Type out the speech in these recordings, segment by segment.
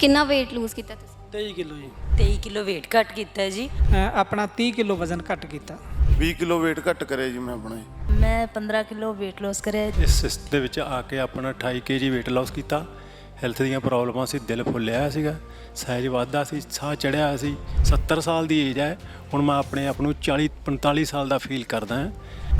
ਕਿੰਨਾ weight lose ਕੀਤਾ ਤੁਸੀਂ? 23 ਕਿਲੋ ਜੀ। 23 ਕਿਲੋ weight ਘੱਟ ਕੀਤਾ ਜੀ। ਅਹ ਆਪਣਾ 30 ਕਿਲੋ ਵਜ਼ਨ ਘੱਟ ਕੀਤਾ। 20 ਕਿਲੋ weight ਘੱਟ ਕਰਿਆ ਜੀ ਮੈਂ ਆਪਣਾ। ਜੀ। ਮੈਂ 15 ਕਿਲੋ weight loss ਕਰਿਆ ਇਸ ਸਿਸਟ ਦੇ ਵਿੱਚ ਆ ਕੇ ਆਪਣਾ 28 ਕੇਜੀ weight loss ਕੀਤਾ। ਹੈਲਥ ਦੀਆਂ ਪ੍ਰੋਬਲਮਾਂ ਸੀ ਦਿਲ ਫੁੱਲਿਆ ਸੀਗਾ। ਸਾਈਜ਼ ਵੱਧਦਾ ਸੀ ਸਾਹ ਚੜਿਆ ਸੀ। 70 ਸਾਲ ਦੀ ਏਜ ਹੈ। ਹੁਣ ਮੈਂ ਆਪਣੇ ਆਪ ਨੂੰ 40 45 ਸਾਲ ਦਾ ਫੀਲ ਕਰਦਾ ਹਾਂ।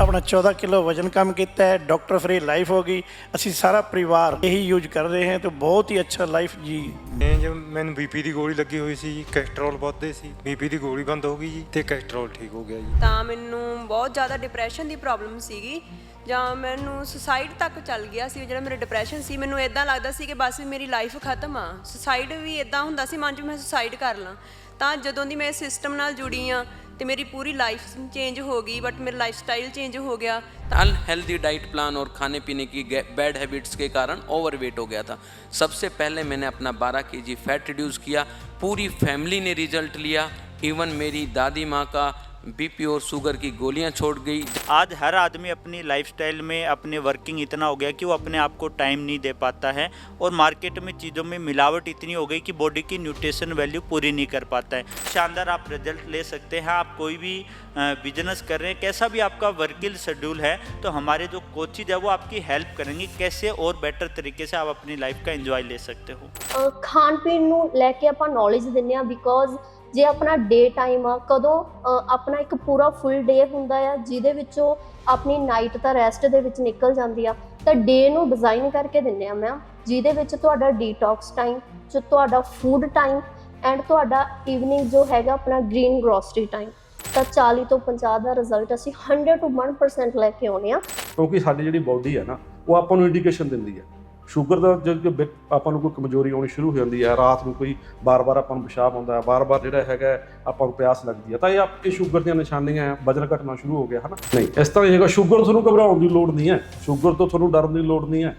ਆਪਣਾ 14 ਕਿਲੋ ਵਜਨ ਕਮ ਕੀਤਾ ਹੈ ਡਾਕਟਰ ਫ੍ਰੀ ਲਾਈਫ ਹੋ ਗਈ। ਅਸੀਂ ਸਾਰਾ ਪਰਿਵਾਰ ਇਹੀ ਯੂਜ਼ ਕਰ ਰਹੇ ਹਾਂ ਤੇ ਬਹੁਤ ਹੀ ਅੱਛਾ ਲਾਈਫ ਜੀ। ਚੇਂਜ ਮੈਨੂੰ ਬੀਪੀ ਦੀ ਗੋਲੀ ਲੱਗੀ ਹੋਈ ਸੀ ਜੀ ਕੈਸਟਰੋਲ ਵੱਧਦੇ ਸੀ ਬੀਪੀ ਦੀ ਗੋਲੀ ਬੰਦ ਹੋ ਗਈ ਜੀ ਤੇ ਕੈਸਟਰੋਲ ਠੀਕ ਹੋ ਗਿਆ ਜੀ। ਤਾਂ ਮੈਨੂੰ ਬਹੁਤ ਜ਼ਿਆਦਾ ਡਿਪਰੈਸ਼ਨ ਦੀ ਪ੍ਰੋਬਲਮ ਸੀਗੀ। ਜਾਂ ਮੈਨੂੰ ਸੁਸਾਈਡ ਤੱਕ ਚੱਲ ਗਿਆ ਸੀ ਜਿਹੜਾ ਮੇਰਾ ਡਿਪਰੈਸ਼ਨ ਸੀ ਮੈਨੂੰ ਇਦਾਂ ਲੱਗਦਾ ਸੀ ਕਿ ਬਸ ਮੇਰੀ ਲਾਈਫ ਖਤਮ ਆ। ਸੁਸਾਈਡ ਵੀ ਇਦਾਂ ਹੁੰਦਾ ਸੀ ਮਨ 'ਚ ਮੈਂ ਸੁਸਾਈਡ ਕਰ ਲਾਂ। ਤਾਂ ਜਦੋਂ ਦੀ ਮੈਂ ਇਸ ਸਿਸਟਮ ਨਾਲ ਜੁੜੀ ਆ ਤੇ ਮੇਰੀ ਪੂਰੀ ਲਾਈਫ ਚੇਂਜ ਹੋ ਗਈ ਬਟ ਮੇਰਾ ਲਾਈਫ ਸਟਾਈਲ ਚੇਂਜ ਹੋ ਗਿਆ अनहेल्दी डाइट प्लान और खाने पीने की बैड हैबिट्स के कारण ओवरवेट हो गया था सबसे पहले मैंने अपना 12 केजी फैट रिड्यूस किया पूरी फैमिली ने रिजल्ट लिया इवन मेरी दादी माँ का बीपी और शुगर की गोलियाँ छोड़ गई। आज हर आदमी अपनी लाइफस्टाइल में अपने वर्किंग इतना हो गया कि वो अपने आप को टाइम नहीं दे पाता है और मार्केट में चीज़ों में मिलावट इतनी हो गई कि बॉडी की न्यूट्रिशन वैल्यू पूरी नहीं कर पाता है। शानदार आप रिज़ल्ट ले सकते हैं। आप कोई भी बिज़नेस कर रहे हैं कैसा भी आपका वर्किंग शेड्यूल है तो हमारे जो कोचिज है वो आपकी हेल्प करेंगे कैसे और बेटर तरीके से आप अपनी लाइफ का इंजॉय ले सकते हो। खान पीन लेके नॉलेज देने बिकॉज़ ਜੇ ਆਪਣਾ ਡੇ ਟਾਈਮ ਆ, ਕਦੋਂ ਆਪਣਾ ਇੱਕ ਪੂਰਾ ਫੁੱਲ ਡੇ ਹੁੰਦਾ ਆ, ਜਿਹਦੇ ਵਿੱਚੋਂ ਆਪਣੀ ਨਾਈਟ ਤਾਂ ਰੈਸਟ ਦੇ ਵਿੱਚ ਨਿਕਲ ਜਾਂਦੀ ਆ, ਤਾਂ ਡੇ ਨੂੰ ਡਿਜ਼ਾਈਨ ਕਰਕੇ ਦਿੰਦੇ ਆ ਮੈਂ ਜਿਹਦੇ ਵਿੱਚ ਤੁਹਾਡਾ ਡੀਟੌਕਸ ਟਾਈਮ ਜੋ ਤੁਹਾਡਾ ਫੂਡ ਟਾਈਮ ਐਂਡ ਤੁਹਾਡਾ ਈਵਨਿੰਗ ਜੋ ਹੈਗਾ ਆਪਣਾ ਗ੍ਰੀਨ ਗਰੋਸਰੀ ਟਾਈਮ ਤਾਂ 40 ਤੋਂ 50 ਦਾ ਰਿਜ਼ਲਟ ਅਸੀਂ 100 ਤੋਂ 1% ਲੈ ਕੇ ਆਉਨੇ ਆ। ਕਿਉਂਕਿ ਸਾਡੀ ਜਿਹੜੀ ਬਾਡੀ ਹੈ ਨਾ, ਉਹ ਆਪਾਂ ਨੂੰ ਇੰਡੀਕੇਸ਼ਨ ਦਿੰਦੀ ਹੈ ਸ਼ੂਗਰ ਦਾ ਜਦੋਂ ਆਪਾਂ ਨੂੰ ਕੋਈ ਕਮਜ਼ੋਰੀ ਆਉਣੀ ਸ਼ੁਰੂ ਹੋ ਜਾਂਦੀ ਹੈ ਰਾਤ ਨੂੰ ਕੋਈ ਬਾਰ-ਬਾਰ ਆਪਾਂ ਨੂੰ ਪਿਸ਼ਾਬ ਆਉਂਦਾ ਹੈ ਬਾਰ-ਬਾਰ ਜਿਹੜਾ ਹੈਗਾ ਹੈ, ਆਪਾਂ ਨੂੰ ਪਿਆਸ ਲੱਗਦੀ ਹੈ। ਤਾਂ ਇਹ ਆਪ ਇਹ ਸ਼ੂਗਰ ਦੀਆਂ ਨਿਸ਼ਾਨੀਆਂ ਹੈ ਵਜਨ ਘਟਣਾ ਸ਼ੁਰੂ ਹੋ ਗਿਆ ਹਨਾ? ਨਹੀਂ। ਇਸ ਤਰ੍ਹਾਂ ਹੈਗਾ ਸ਼ੂਗਰ ਤੁਹਾਨੂੰ ਘਬਰਾਉਣ ਦੀ ਲੋੜ ਨਹੀਂ ਹੈ। ਸ਼ੂਗਰ ਤੋਂ ਤੁਹਾਨੂੰ ਡਰਨ ਦੀ ਲੋੜ ਨਹੀਂ ਹੈ।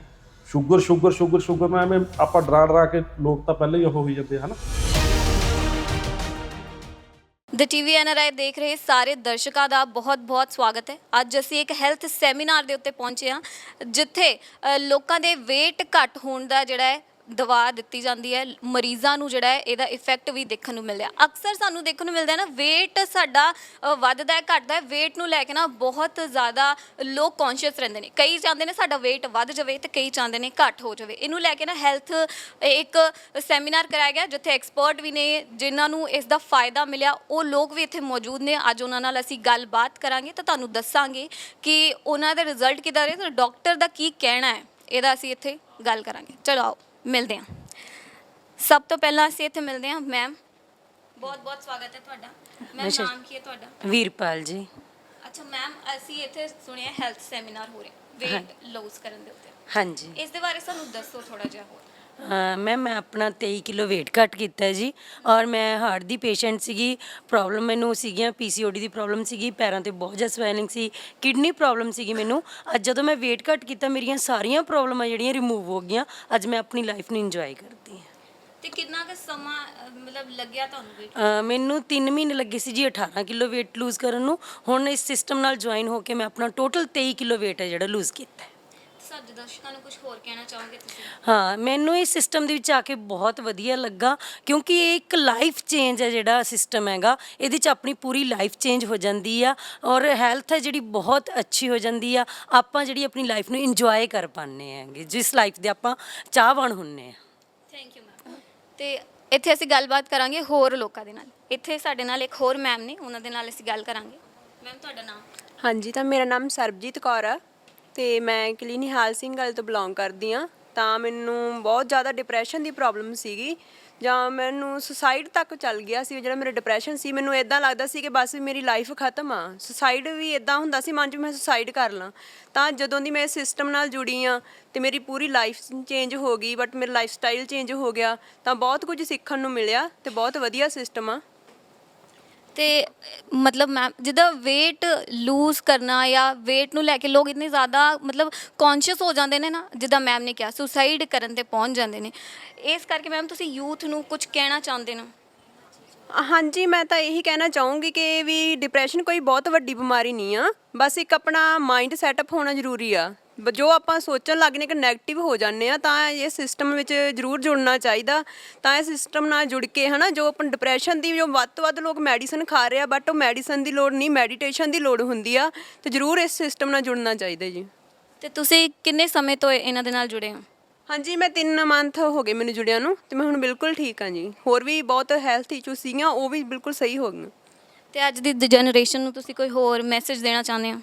ਸ਼ੂਗਰ ਸ਼ੂਗਰ ਸ਼ੂਗਰ ਸ਼ੂਗਰ ਮੈਂ ਐਵੇਂ ਆਪਾਂ ਡਰਾ ਡਰਾ ਕੇ ਲੋਕ ਤਾਂ ਪਹਿਲਾਂ ਹੀ ਉਹ ਹੋਈ ਜਾਂਦੇ ਹਨਾ? ਦ ਟੀਵੀ ਐਨਆਰਆਈ ਦੇਖ ਰਹੇ ਸਾਰੇ ਦਰਸ਼ਕਾਂ ਦਾ ਬਹੁਤ-ਬਹੁਤ ਸਵਾਗਤ ਹੈ। ਅੱਜ ਅਸੀਂ ਇੱਕ ਹੈਲਥ ਸੈਮੀਨਾਰ ਦੇ ਉੱਤੇ ਪਹੁੰਚੇ ਹਾਂ ਜਿੱਥੇ ਅ, ਲੋਕਾਂ ਦੇ weight ਘੱਟ ਹੋਣ ਦਾ ਜਿਹੜਾ ਹੈ ਦਵਾ ਦਿੱਤੀ ਜਾਂਦੀ ਹੈ ਮਰੀਜ਼ਾਂ ਨੂੰ ਜਿਹੜਾ ਹੈ ਇਹਦਾ ਇਫੈਕਟ ਵੀ ਦੇਖਣ ਨੂੰ ਮਿਲਿਆ। ਅਕਸਰ ਸਾਨੂੰ ਦੇਖਣ ਨੂੰ ਮਿਲਦਾ ਹੈ ਨਾ weight ਸਾਡਾ ਅ, ਵੱਧਦਾ ਹੈ ਘਟਦਾ ਹੈ weight ਨੂੰ ਲੈ ਕੇ ਨਾ ਬਹੁਤ ਜ਼ਿਆਦਾ ਲੋਕ ਕੌਨਸ਼ੀਅਸ ਰਹਿੰਦੇ ਨੇ। ਕਈ ਚਾਹੁੰਦੇ ਨੇ ਸਾਡਾ weight ਵੱਧ ਜਾਵੇ ਤੇ ਕਈ ਚਾਹੁੰਦੇ ਨੇ ਘੱਟ ਹੋ ਜਾਵੇ। ਇਹਨੂੰ ਲੈ ਕੇ ਨਾ ਹੈਲਥ ਇੱਕ ਸੈਮੀਨਾਰ ਕਰਾਇਆ ਗਿਆ ਜਿੱਥੇ ਐਕਸਪਰਟ ਵੀ ਨੇ ਜਿਨ੍ਹਾਂ ਨੂੰ ਇਸ ਦਾ ਫਾਇਦਾ ਮਿਲਿਆ। ਉਹ ਲੋਕ ਵੀ ਇੱਥੇ ਮੌਜੂਦ ਨੇ। ਅੱਜ ਉਹਨਾਂ ਨਾਲ ਅਸੀਂ ਗੱਲਬਾਤ ਕਰਾਂਗੇ ਤਾਂ ਤੁਹਾਨੂੰ ਦੱਸਾਂਗੇ ਕਿ ਉਹਨਾਂ ਦਾ ਰਿਜ਼ਲਟ ਕਿਦਾਂ ਰਿਹਾ ਤੇ ਡਾਕਟਰ ਦਾ ਕੀ ਕਹਿਣਾ ਹੈ। ਇਹਦਾ ਅਸੀਂ ਇੱਥੇ ਗੱਲ ਕਰਾਂਗੇ। ਚਲੋ ਆਓ। ਮਿਲਦੇ ਹਾਂ। ਸਭ ਤੋਂ ਪਹਿਲਾਂ ਅਸੀਂ ਇੱਥੇ ਮਿਲਦੇ ਹਾਂ ਮੈਮ ਬਹੁਤ ਬਹੁਤ ਸਵਾਗਤ ਹੈ ਤੁਹਾਡਾ। ਮੈਮ ਅੱਛਾ। ਨਾਮ ਕੀ ਹੈ ਤੁਹਾਡਾ? ਵੀਰਪਾਲ ਜੀ। ਅੱਛਾ ਮੈਮ ਅਸੀਂ ਇੱਥੇ ਸੁਣਿਆ ਹੈਲਥ ਸੈਮੀਨਾਰ ਹੋ ਰਿਹਾ weight ਲੂਜ਼ ਕਰਨ ਦੇ ਉੱਤੇ। ਹਾਂਜੀ। ਇਸ ਦੇ ਬਾਰੇ ਸਾਨੂੰ ਦੱਸੋ ਥੋੜਾ ਜਿਹਾ ਹੋਰ। ਮੈਂ ਮੈਂ ਆਪਣਾ 23 ਕਿਲੋ weight ਘੱਟ ਕੀਤਾ ਹੈ ਜੀ ਔਰ ਮੈਂ ਹਾਰਟ ਦੀ ਪੇਸ਼ੈਂਟ ਸੀਗੀ ਪ੍ਰੋਬਲਮ ਮੈਨੂੰ ਸੀਗੀਆਂ ਪੀਸੀਓਡੀ ਦੀ ਪ੍ਰੋਬਲਮ ਸੀਗੀ ਪੈਰਾਂ ਤੇ ਬਹੁਤ ਜ਼ਿਆਦਾ ਸਵੈਲਿੰਗ ਸੀ ਕਿਡਨੀ ਪ੍ਰੋਬਲਮ ਸੀਗੀ ਮੈਨੂੰ। ਅੱਜ ਜਦੋਂ ਮੈਂ weight ਘੱਟ ਕੀਤਾ ਮੇਰੀਆਂ ਸਾਰੀਆਂ ਪ੍ਰੋਬਲਮਾਂ ਜਿਹੜੀਆਂ ਰਿਮੂਵ ਹੋ ਗਈਆਂ ਅੱਜ ਮੈਂ ਆਪਣੀ ਲਾਈਫ ਨੂੰ ਇੰਜੋਏ ਕਰਦੀ ਹਾਂ। ਤੇ ਕਿੰਨਾ ਕੁ ਸਮਾਂ ਮਤਲਬ ਲੱਗਿਆ ਤੁਹਾਨੂੰ weight? ਅ, ਮੈਨੂੰ 3 ਮਹੀਨੇ ਲੱਗੇ ਸੀ ਜੀ 18 ਕਿਲੋ weight ਲੂਜ਼ ਕਰਨ ਨੂੰ। ਹੁਣ ਇਸ ਸਿਸਟਮ ਨਾਲ ਜੁਆਇਨ ਹੋ ਕੇ ਮੈਂ ਆਪਣਾ ਟੋਟਲ 23 ਕਿਲੋ weight ਹੈ ਜਿਹੜਾ ਲੂਜ਼ ਕੀਤਾ ਹੈ। ਸਾਡੇ ਦਰਸ਼ਕਾਂ ਨੂੰ ਕੁਝ ਹੋਰ ਕਹਿਣਾ ਚਾਹੋਗੇ ਤੁਸੀਂ? ਹਾਂ ਮੈਨੂੰ ਇਸ ਸਿਸਟਮ ਦੇ ਵਿੱਚ ਆ ਕੇ ਬਹੁਤ ਵਧੀਆ ਲੱਗਾ ਕਿਉਂਕਿ ਇਹ ਇੱਕ ਲਾਈਫ ਚੇਂਜ ਹੈ ਜਿਹੜਾ ਸਿਸਟਮ ਹੈਗਾ ਇਹਦੇ ਚ ਆਪਣੀ ਪੂਰੀ ਲਾਈਫ ਚੇਂਜ ਹੋ ਜਾਂਦੀ ਆ ਔਰ ਹੈਲਥ ਹੈ ਜਿਹੜੀ ਬਹੁਤ ਅੱਛੀ ਹੋ ਜਾਂਦੀ ਆ ਆਪਾਂ ਜਿਹੜੀ ਆਪਣੀ ਲਾਈਫ ਨੂੰ ਇੰਜੋਏ ਕਰ ਪਾਉਂਦੇ ਆਂਗੇ ਜਿਸ ਲਾਈਫ ਦੇ ਆਪਾਂ ਚਾਹਵਾਨ ਹੁੰਨੇ ਆ। ਥੈਂਕ ਯੂ ਮੈਮ ਤੇ ਇੱਥੇ ਅਸੀਂ ਗੱਲਬਾਤ ਕਰਾਂਗੇ ਹੋਰ ਲੋਕਾਂ ਦੇ ਨਾਲ। ਇੱਥੇ ਸਾਡੇ ਨਾਲ ਇੱਕ ਹੋਰ ਮੈਮ ਨੇ ਉਹਨਾਂ ਦੇ ਨਾਲ ਅਸੀਂ ਗੱਲ ਕਰਾਂਗੇ। ਮੈਮ ਤੁਹਾਡਾ ਨਾਮ? ਹਾਂਜੀ ਤਾਂ ਮੇਰਾ ਨਾਮ ਸਰਬਜੀਤ ਕੌਰ ਆ। ਤੇ ਮੈਂ ਕਲੀ ਨਿਹਾਲ ਸਿੰਘ ਗੱਲ ਤੋਂ ਬਿਲੋਂਗ ਕਰਦੀ ਆ ਤਾਂ ਮੈਨੂੰ ਬਹੁਤ ਜ਼ਿਆਦਾ ਡਿਪਰੈਸ਼ਨ ਦੀ ਪ੍ਰੋਬਲਮ ਸੀਗੀ। ਜਾਂ ਮੈਨੂੰ ਸੁਸਾਈਡ ਤੱਕ ਚੱਲ ਗਿਆ ਸੀ, ਜਿਹੜਾ ਮੇਰਾ ਡਿਪਰੈਸ਼ਨ ਸੀ, ਮੈਨੂੰ ਇਦਾਂ ਲੱਗਦਾ ਸੀ ਕਿ ਬਸ ਮੇਰੀ ਲਾਈਫ ਖਤਮ ਆ। ਸੁਸਾਈਡ ਵੀ ਇਦਾਂ ਹੁੰਦਾ ਸੀ, ਮਨ 'ਚ ਮੈਂ ਸੁਸਾਈਡ ਕਰ ਲਾਂ। ਤਾਂ ਜਦੋਂ ਦੀ ਮੈਂ ਇਸ ਸਿਸਟਮ ਨਾਲ ਜੁੜੀ ਆ ਤੇ ਮੇਰੀ ਪੂਰੀ ਲਾਈਫ ਚੇਂਜ ਹੋ ਗਈ ਬਟ ਮੇਰਾ ਲਾਈਫ ਸਟਾਈਲ ਚੇਂਜ ਹੋ ਗਿਆ, ਤਾਂ ਬਹੁਤ ਕੁਝ ਸਿੱਖਣ ਨੂੰ ਮਿਲਿਆ ਤੇ ਬਹੁਤ ਵਧੀਆ ਸਿਸਟਮ ਆ। ਤੇ, ਮਤਲਬ ਮੈਮ ਜਿੱਦਾਂ weight ਲੂਜ਼ ਕਰਨਾ ਜਾਂ weight ਨੂੰ ਲੈ ਕੇ ਲੋਕ ਇਤਨੇ ਜ਼ਿਆਦਾ, ਮਤਲਬ ਕੌਨਸ਼ੀਅਸ ਹੋ ਜਾਂਦੇ ਨੇ ਨਾ, ਜਿੱਦਾਂ ਮੈਮ ਨੇ ਕਿਹਾ ਸੁਸਾਈਡ ਕਰਨ ਤੇ ਪਹੁੰਚ ਜਾਂਦੇ ਨੇ। ਇਸ ਕਰਕੇ ਮੈਮ ਤੁਸੀਂ ਯੂਥ ਨੂੰ ਕੁਝ ਕਹਿਣਾ ਚਾਹੁੰਦੇ ਹੋ ਹਾਂਜੀ, ਮੈਂ ਤਾਂ ਇਹੀ ਕਹਿਣਾ ਚਾਹੂੰਗੀ ਕਿ ਵੀ ਡਿਪਰੈਸ਼ਨ ਕੋਈ ਬਹੁਤ ਵੱਡੀ ਬਿਮਾਰੀ ਨਹੀਂ ਆ। ਬਸ ਇੱਕ ਆਪਣਾ ਮਾਈਂਡ ਸੈਟਅਪ ਹੋਣਾ ਜ਼ਰੂਰੀ ਆ। ਬ- ਜੋ ਆਪਾਂ ਸੋਚਣ ਲੱਗਨੇ ਕਿ 네ਗੇਟਿਵ ਹੋ ਜਾਂਦੇ ਆ, ਤਾਂ ਇਹ ਸਿਸਟਮ ਵਿੱਚ ਜ਼ਰੂਰ ਜੁੜਨਾ ਚਾਹੀਦਾ। ਤਾਂ ਇਹ ਸਿਸਟਮ ਨਾਲ ਜੁੜ ਕੇ ਹਨਾ, ਜੋ ਆਪਾਂ ਡਿਪਰੈਸ਼ਨ ਦੀ ਜੋ ਵੱਧ ਤੋਂ ਵੱਧ ਲੋਕ ਮੈਡੀਸਨ ਖਾ ਰਹੇ ਆ ਬਟ ਉਹ ਮੈਡੀਸਨ ਦੀ ਲੋੜ ਨਹੀਂ ਮੈਡੀਟੇਸ਼ਨ ਦੀ ਲੋੜ ਹੁੰਦੀ ਆ। ਤੇ ਜ਼ਰੂਰ ਇਸ ਸਿਸਟਮ ਨਾਲ ਜੁੜਨਾ ਚਾਹੀਦਾ ਜੀ। ਤੇ ਤੁਸੀਂ ਕਿੰਨੇ ਸਮੇਂ ਤੋਂ ਇਹਨਾਂ ਦੇ ਨਾਲ ਜੁੜੇ ਹੋ? ਹਾਂਜੀ ਮੈਂ 3 ਮੰਥ ਹੋ ਗਏ ਮੈਨੂੰ ਜੁੜਿਆ ਨੂੰ ਤੇ ਮੈਂ ਹੁਣ ਬਿਲਕੁਲ ਠੀਕ ਹਾਂ ਜੀ। ਹੋਰ ਵੀ ਬਹੁਤ ਹੈਲਥ ਇਸ਼ੂ ਸੀਗੀਆਂ ਉਹ ਵੀ ਬਿਲਕੁਲ ਸਹੀ ਹੋ ਗਈਆਂ। ਤੇ ਅੱਜ ਦੀ ਜਨਰੇਸ਼ਨ ਨੂੰ ਤੁਸੀਂ ਕੋਈ ਹੋਰ ਮੈਸੇਜ ਦੇਣਾ ਚਾਹੁੰਦੇ ਹੋ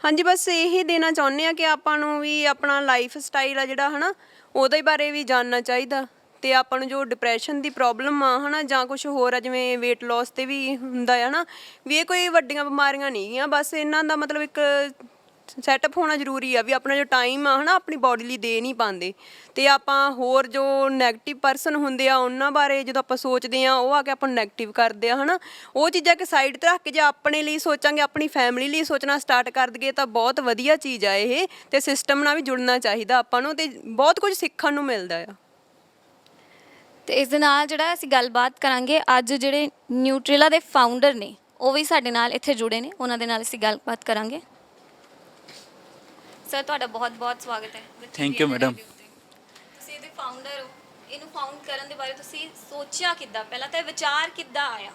ਹਾਂਜੀ ਬਸ ਇਹੀ ਦੇਣਾ ਚਾਹੁੰਦੇ ਆ ਕਿ ਆਪਾਂ ਨੂੰ ਵੀ ਆਪਣਾ ਲਾਈਫ ਸਟਾਈਲ ਆ ਜਿਹੜਾ ਹਨਾ ਉਹਦੇ ਬਾਰੇ ਵੀ ਜਾਣਨਾ ਚਾਹੀਦਾ। ਤੇ ਆਪਾਂ ਨੂੰ ਜੋ ਡਿਪਰੈਸ਼ਨ ਦੀ ਪ੍ਰੋਬਲਮ ਆ ਹਨਾ ਜਾਂ ਕੁਝ ਹੋਰ ਆ ਜਿਵੇਂ weight loss ਤੇ ਵੀ ਹੁੰਦਾ ਆ ਹਨਾ ਵੀ ਇਹ ਕੋਈ ਵੱਡੀਆਂ ਬਿਮਾਰੀਆਂ ਨਹੀਂ ਗੀਆਂ ਬਸ ਇਹਨਾਂ ਦਾ ਮਤਲਬ ਇੱਕ ਸੈਟਅਪ ਹੋਣਾ ਜ਼ਰੂਰੀ ਆ ਵੀ ਆਪਣਾ ਜੋ ਟਾਈਮ ਆ ਹਨਾ, ਆਪਣੀ ਬਾਡੀ ਲਈ ਦੇ ਨਹੀਂ ਪਾਉਂਦੇ। ਤੇ ਆਪਾਂ ਹੋਰ ਜੋ 네ਗੇਟਿਵ ਪਰਸਨ ਹੁੰਦੇ ਆ, ਉਹਨਾਂ ਬਾਰੇ ਜਦੋਂ ਆਪਾਂ ਸੋਚਦੇ ਆ, ਉਹ ਆ ਕੇ ਆਪਾਂ ਨੂੰ 네ਗੇਟਿਵ ਕਰਦੇ ਆ, ਹਨਾ। ਉਹ ਚੀਜ਼ਾਂ ਕਿ ਸਾਈਡ ਤੇ ਰੱਖ ਕੇ ਜੇ ਆਪਣੇ ਲਈ ਸੋਚਾਂਗੇ, ਆਪਣੀ ਫੈਮਿਲੀ ਲਈ ਸੋਚਣਾ ਸਟਾਰਟ ਕਰ ਦਈਏ, ਤਾਂ ਬਹੁਤ ਵਧੀਆ ਚੀਜ਼ ਆ ਇਹ। ਤੇ ਸਿਸਟਮ ਨਾਲ ਵੀ ਜੁੜਨਾ ਚਾਹੀਦਾ ਆਪਾਂ ਨੂੰ, ਤੇ ਬਹੁਤ ਕੁਝ ਸਿੱਖਣ ਨੂੰ ਮਿਲਦਾ ਆ। ਤੇ ਇਸ ਦੇ ਨਾਲ ਜਿਹੜਾ ਅਸੀਂ ਗੱਲਬਾਤ ਕਰਾਂਗੇ, ਅੱਜ ਜਿਹੜੇ ਨਿਊਟ੍ਰੇਲਾ ਦੇ ਫਾਊਂਡਰ ਨੇ, ਉਹ ਵੀ ਸਾਡੇ ਨਾਲ ਇੱਥੇ ਜੁੜੇ ਨੇ, ਉਹਨਾਂ ਦੇ ਨਾਲ ਅਸੀਂ ਗੱਲਬਾਤ ਕਰਾਂਗੇ। ਸਰ ਤੁਹਾਡਾ ਬਹੁਤ-ਬਹੁਤ ਸਵਾਗਤ ਹੈ The Thank TVN you, madam. radio ਉੱਤੇ। ਤੁਸੀਂ ਇਹਦੇ ਫਾਊਂਡਰ ਹੋ ਇਹਨੂੰ ਫਾਊਂਡ ਕਰਨ ਦੇ ਬਾਰੇ ਤੁਸੀਂ ਸੋਚਿਆ ਕਿੱਦਾਂ ਪਹਿਲਾਂ ਤਾਂ ਇਹ ਵਿਚਾਰ ਕਿੱਦਾਂ ਆਇਆ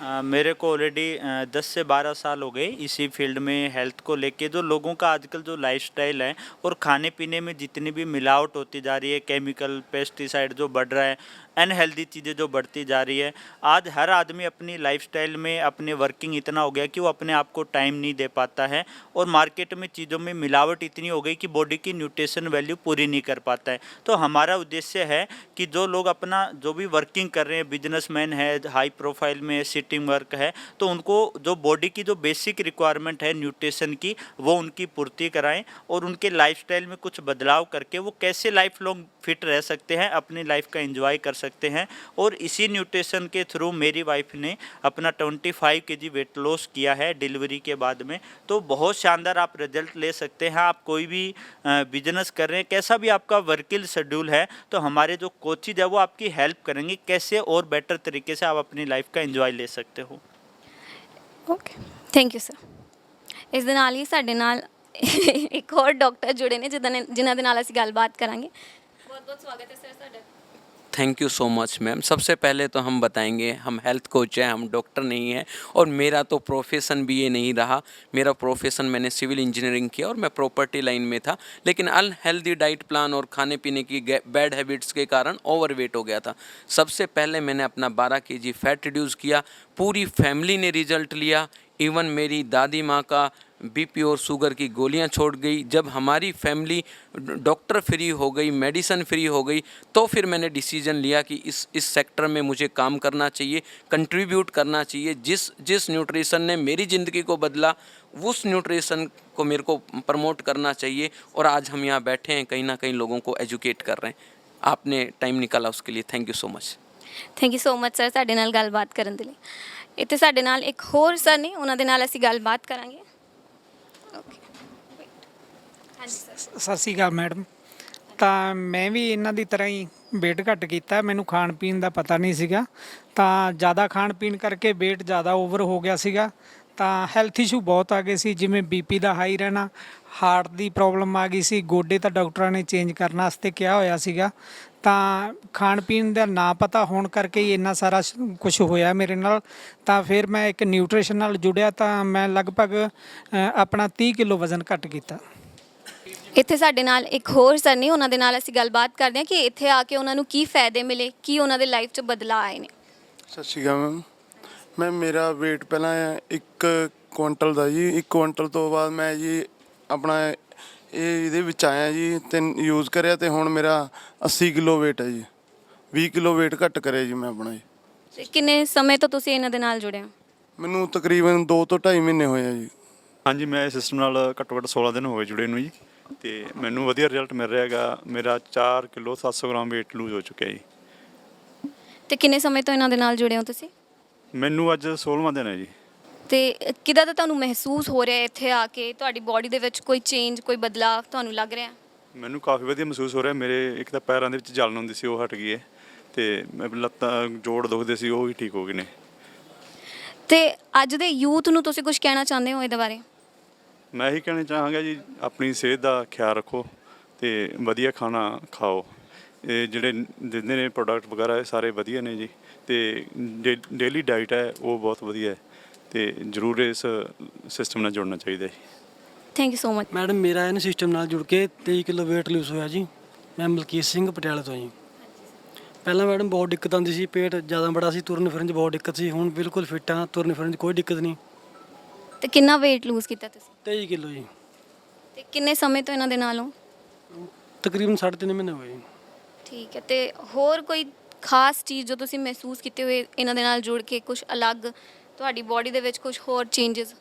अ, मेरे को ऑलरेडी दस से बारह साल हो गए इसी फील्ड में हेल्थ को लेके जो लोगों का आजकल जो लाइफस्टाइल है और खाने पीने में जितनी भी मिलावट होती जा रही है केमिकल पेस्टिसाइड जो बढ़ रहा है अनहेल्दी चीज़ें जो बढ़ती जा रही है। आज हर आदमी अपनी लाइफस्टाइल में, अपने वर्किंग इतना हो गया कि वो अपने आप को टाइम नहीं दे पाता है और मार्केट में चीज़ों में मिलावट इतनी हो गई कि बॉडी की न्यूट्रिशन वैल्यू पूरी नहीं कर पाता है। तो हमारा उद्देश्य है कि जो लोग अपना, जो भी वर्किंग कर रहे हैं बिजनेसमैन है हाई प्रोफ़ाइल में सिटिंग वर्क है तो उनको जो बॉडी की जो बेसिक रिक्वायरमेंट है न्यूट्रिशन की, वो उनकी पूर्ति कराएँ और उनके लाइफस्टाइल में कुछ बदलाव करके वो कैसे लाइफ लॉन्ग फिट रह सकते हैं, अपनी लाइफ का एंजॉय कर सकते हैं और इसी न्यूट्रिशन के थ्रू मेरी वाइफ ने अपना 25 फाइव के जी वेट लॉस किया है डिलीवरी के बाद में तो बहुत शानदार आप रिजल्ट ले सकते हैं आप कोई भी बिजनेस कर रहे हैं कैसा भी आपका वर्किंग शेड्यूल है तो हमारे जो कोचिज है वो आपकी हेल्प करेंगे कैसे और बेटर तरीके से आप अपनी लाइफ का एंजॉय ले सकते हो ਓਕੇ ਥੈਂਕ ਯੂ ਸਰ ਇਸ ਦੇ ਨਾਲ ਹੀ ਸਾਡੇ ਨਾਲ ਇੱਕ ਹੋਰ ਡਾਕਟਰ ਜੁੜੇ ਨੇ ਜਿਨ੍ਹਾਂ ਨੇ ਜਿਨ੍ਹਾਂ ਦੇ ਨਾਲ ਅਸੀਂ ਗੱਲਬਾਤ ਕਰਾਂਗੇ ਬਹੁਤ ਬਹੁਤ ਸਵਾਗਤ ਹੈ ਸਰ ਤੁਹਾਡਾ thank you so much ma'am सबसे पहले तो हम बताएँगे, हम हेल्थ कोच हैं, हम डॉक्टर नहीं हैं और मेरा तो प्रोफेशन भी ये नहीं रहा। मेरा प्रोफेशन मैंने सिविल इंजीनियरिंग किया और मैं प्रॉपर्टी लाइन में था। लेकिन अनहेल्दी डाइट प्लान और खाने पीने की बैड हैबिट्स के कारण ओवरवेट हो गया था। सबसे पहले मैंने अपना 12 के फैट रिड्यूस किया। पूरी फैमिली ने रिज़ल्ट लिया। इवन मेरी दादी माँ का बीपी और शुगर की गोलियां छोड़ गई जब हमारी फैमिली डॉक्टर फ्री हो गई मेडिसन फ्री हो गई तो फिर मैंने डिसीजन लिया कि इस इस सेक्टर में मुझे काम करना चाहिए कंट्रीब्यूट करना चाहिए जिस जिस न्यूट्रिशन ने मेरी ज़िंदगी को बदला उस न्यूट्रिशन को मेरे को प्रमोट करना चाहिए और आज हम यहाँ बैठे हैं कहीं ना कहीं लोगों को एजुकेट कर रहे हैं आपने टाइम निकाला उसके लिए thank you so much thank you so much sir ਸਾਡੇ ਨਾਲ ਗੱਲਬਾਤ ਕਰਨ ਦੇ ਲਈ ਇੱਥੇ ਸਾਡੇ ਨਾਲ ਇੱਕ ਹੋਰ ਸਰ ਨੇ ਉਹਨਾਂ ਦੇ ਨਾਲ ਅਸੀਂ ਗੱਲਬਾਤ ਕਰਾਂਗੇ ਓਕੇ ਹਾਂਜੀ ਸਰ ਸਤਿ ਸ਼੍ਰੀ ਅਕਾਲ ਮੈਡਮ। ਤਾਂ ਮੈਂ ਵੀ ਇਹਨਾਂ ਦੀ ਤਰ੍ਹਾਂ ਹੀ weight ਘੱਟ ਕੀਤਾ, ਮੈਨੂੰ ਖਾਣ ਪੀਣ ਦਾ ਪਤਾ ਨਹੀਂ ਸੀਗਾ। ਤਾਂ ਜ਼ਿਆਦਾ ਖਾਣ ਪੀਣ ਕਰਕੇ weight ਜ਼ਿਆਦਾ ਓਵਰ ਹੋ ਗਿਆ ਸੀਗਾ। ਤਾਂ ਹੈਲਥ ਇਸ਼ੂ ਬਹੁਤ ਆ ਗਏ ਸੀ, ਜਿਵੇਂ ਬੀਪੀ ਦਾ ਹਾਈ ਰਹਿਣਾ ਹਾਰਟ ਦੀ ਪ੍ਰੋਬਲਮ ਆ ਗਈ ਸੀ, ਗੋਡੇ ਤਾਂ ਡਾਕਟਰਾਂ ਨੇ ਚੇਂਜ ਕਰਨ ਵਾਸਤੇ ਕਿਹਾ ਹੋਇਆ ਸੀਗਾ। ਤਾਂ ਖਾਣ ਪੀਣ ਦਾ ਨਾ ਪਤਾ ਹੋਣ ਕਰਕੇ ਹੀ ਇੰਨਾ ਸਾਰਾ ਕੁਝ ਹੋਇਆ ਮੇਰੇ ਨਾਲ। ਤਾਂ ਫਿਰ ਮੈਂ ਇੱਕ ਨਿਊਟ੍ਰੀਸ਼ਨ ਨਾਲ ਜੁੜਿਆ, ਤਾਂ ਮੈਂ ਲਗਭਗ ਆਪਣਾ 30 ਕਿਲੋ ਵਜ਼ਨ ਘੱਟ ਕੀਤਾ। ਇੱਥੇ ਸਾਡੇ ਨਾਲ ਇੱਕ ਹੋਰ ਸਰ ਨੇ ਉਹਨਾਂ ਦੇ ਨਾਲ ਅਸੀਂ ਗੱਲਬਾਤ ਕਰਦੇ ਹਾਂ ਕਿ ਇੱਥੇ ਆ ਕੇ ਉਹਨਾਂ ਨੂੰ ਕੀ ਫਾਇਦੇ ਮਿਲੇ ਕੀ ਉਹਨਾਂ ਦੇ ਲਾਈਫ 'ਚ ਬਦਲਾਅ ਆਏ ਨੇ। ਸਤਿ ਸ਼੍ਰੀ ਅਕਾਲ ਮੈਮ। ਮੈਂ ਮੇਰਾ weight ਪਹਿਲਾਂ 1 ਕੁਇੰਟਲ ਦਾ ਜੀ 1 ਕੁਇੰਟਲ ਤੋਂ ਬਾਅਦ ਮੈਂ ਜੀ ਆਪਣਾ ਇਹ ਇਹਦੇ ਵਿੱਚ ਆਇਆ ਜੀ ਤੇ ਯੂਜ਼ ਕਰਿਆ ਤੇ ਹੁਣ ਮੇਰਾ 80 ਕਿਲੋ weight ਹੈ ਜੀ। 20 ਕਿਲੋ weight ਘੱਟ ਕਰਿਆ ਜੀ ਮੈਂ ਆਪਣਾ ਜੀ। ਤੇ ਕਿੰਨੇ ਸਮੇਂ ਤੋਂ ਤੁਸੀਂ ਇਹਨਾਂ ਦੇ ਨਾਲ ਜੁੜੇ ਹੋ? ਮੈਨੂੰ ਤਕਰੀਬਨ 2 ਤੋਂ 2.5 ਮਹੀਨੇ ਹੋਏ ਆ ਜੀ। ਹਾਂਜੀ ਮੈਂ ਇਸ ਸਿਸਟਮ ਨਾਲ ਘੱਟੋ ਘੱਟ 16 ਦਿਨ ਹੋ ਗਏ ਜੁੜੇ ਨੂੰ ਜੀ। ਤੇ ਮੈਨੂੰ ਵਧੀਆ ਰਿਜ਼ਲਟ ਮਿਲ ਰਿਹਾ ਹੈਗਾ। ਮੇਰਾ 4 ਕਿਲੋ 700 ਗ੍ਰਾਮ weight ਲੂਜ਼ ਹੋ ਚੁੱਕਿਆ ਜੀ। ਤੇ ਕਿੰਨੇ ਸਮੇਂ ਤੋਂ ਇਹਨਾਂ ਦੇ ਨਾਲ ਜੁੜੇ ਹੋ ਤੁਸੀਂ? ਮੈਨੂੰ ਅੱਜ 16ਵਾਂ ਦਿਨ ਹੈ ਜੀ। ਤੇ ਕਿਦਾਂ ਦਾ ਤੁਹਾਨੂੰ ਮਹਿਸੂਸ ਹੋ ਰਿਹਾ ਹੈ ਇੱਥੇ ਆ ਕੇ? ਤੁਹਾਡੀ ਬਾਡੀ ਦੇ ਵਿੱਚ ਕੋਈ ਚੇਂਜ ਕੋਈ ਬਦਲਾਅ ਤੁਹਾਨੂੰ ਲੱਗ ਰਿਹਾ? ਮੈਨੂੰ ਕਾਫੀ ਵਧੀਆ ਮਹਿਸੂਸ ਹੋ ਰਿਹਾ। ਮੇਰੇ ਇੱਕ ਤਾਂ ਪੈਰਾਂ ਦੇ ਵਿੱਚ ਜਲਨ ਹੁੰਦੀ ਸੀ ਉਹ ਹਟ ਗਈ ਹੈ। ਤੇ ਮੈਂ ਲੱਤਾਂ ਜੋੜ ਦੁਖਦੇ ਸੀ ਉਹ ਵੀ ਠੀਕ ਹੋ ਗਏ ਨੇ। ਤੇ ਅੱਜ ਦੇ ਯੂਥ ਨੂੰ ਤੁਸੀਂ ਕੁਝ ਕਹਿਣਾ ਚਾਹੁੰਦੇ ਹੋ ਇਹਦੇ ਬਾਰੇ? ਮੈਂ ਇਹੀ ਕਹਿਣਾ ਚਾਹਾਂਗਾ ਜੀ ਆਪਣੀ ਸਿਹਤ ਦਾ ਖਿਆਲ ਰੱਖੋ ਤੇ ਵਧੀਆ ਖਾਣਾ ਖਾਓ। ਇਹ ਜਿਹੜੇ ਦਿੰਦੇ ਨੇ ਪ੍ਰੋਡਕਟ ਵਗੈਰਾ ਇਹ ਸਾਰੇ ਵਧੀਆ ਨੇ ਜੀ ਤੇ ਡੇਲੀ ਡਾਈਟ ਹੈ ਉਹ ਬਹੁਤ ਵਧੀਆ ਹੈ ਤੇ ਜ਼ਰੂਰ ਇਸ ਸਿਸਟਮ ਨਾਲ ਜੁੜਨਾ ਚਾਹੀਦਾ ਹੈ thank you so much madam ਮੇਰਾ ਇਹਨਾਂ ਸਿਸਟਮ ਨਾਲ ਜੁੜ ਕੇ 23 ਕਿਲੋ weight lose ਹੋਇਆ ਜੀ। ਮੈਂ ਮਲਕੀਤ ਸਿੰਘ ਪਟਿਆਲਾ ਤੋਂ ਜੀ। ਪਹਿਲਾਂ ਮੈਡਮ ਬਹੁਤ ਦਿੱਕਤ ਆਉਂਦੀ ਸੀ ਪੇਟ ਜ਼ਿਆਦਾ ਬੜਾ ਸੀ ਤੁਰਨ ਫਿਰਨ 'ਚ ਬਹੁਤ ਦਿੱਕਤ ਸੀ ਹੁਣ ਬਿਲਕੁਲ ਫਿੱਟ ਹਾਂ ਤੁਰਨ ਫਿਰਨ 'ਚ ਕੋਈ ਦਿੱਕਤ ਨਹੀਂ। ਤੇ ਕਿੰਨਾ weight lose ਕੀਤਾ ਤੁਸੀਂ? 23 ਕਿਲੋ ਜੀ। ਤੇ ਕਿੰਨੇ ਸਮੇਂ ਤੋਂ ਇਹਨਾਂ ਦੇ ਨਾਲ ਹੋ? ਤਕਰੀਬਨ 3.5 ਮਹੀਨੇ ਹੋਏ ਜੀ। ਠੀਕ ਹੈ ਤੇ ਹੋਰ ਕੋਈ ਖਾਸ ਚੀਜ਼ ਜੋ ਤੁਸੀਂ ਮਹਿਸੂਸ ਕੀਤੇ ਹੋਏ ਇਹਨਾਂ ਦੇ ਨਾਲ ਜੁੜ ਕੇ ਕੁਝ ਅਲੱਗ ਤੁਹਾਡੀ ਬਾਡੀ ਦੇ ਵਿੱਚ ਕੁਝ ਹੋਰ ਚੇਂजेस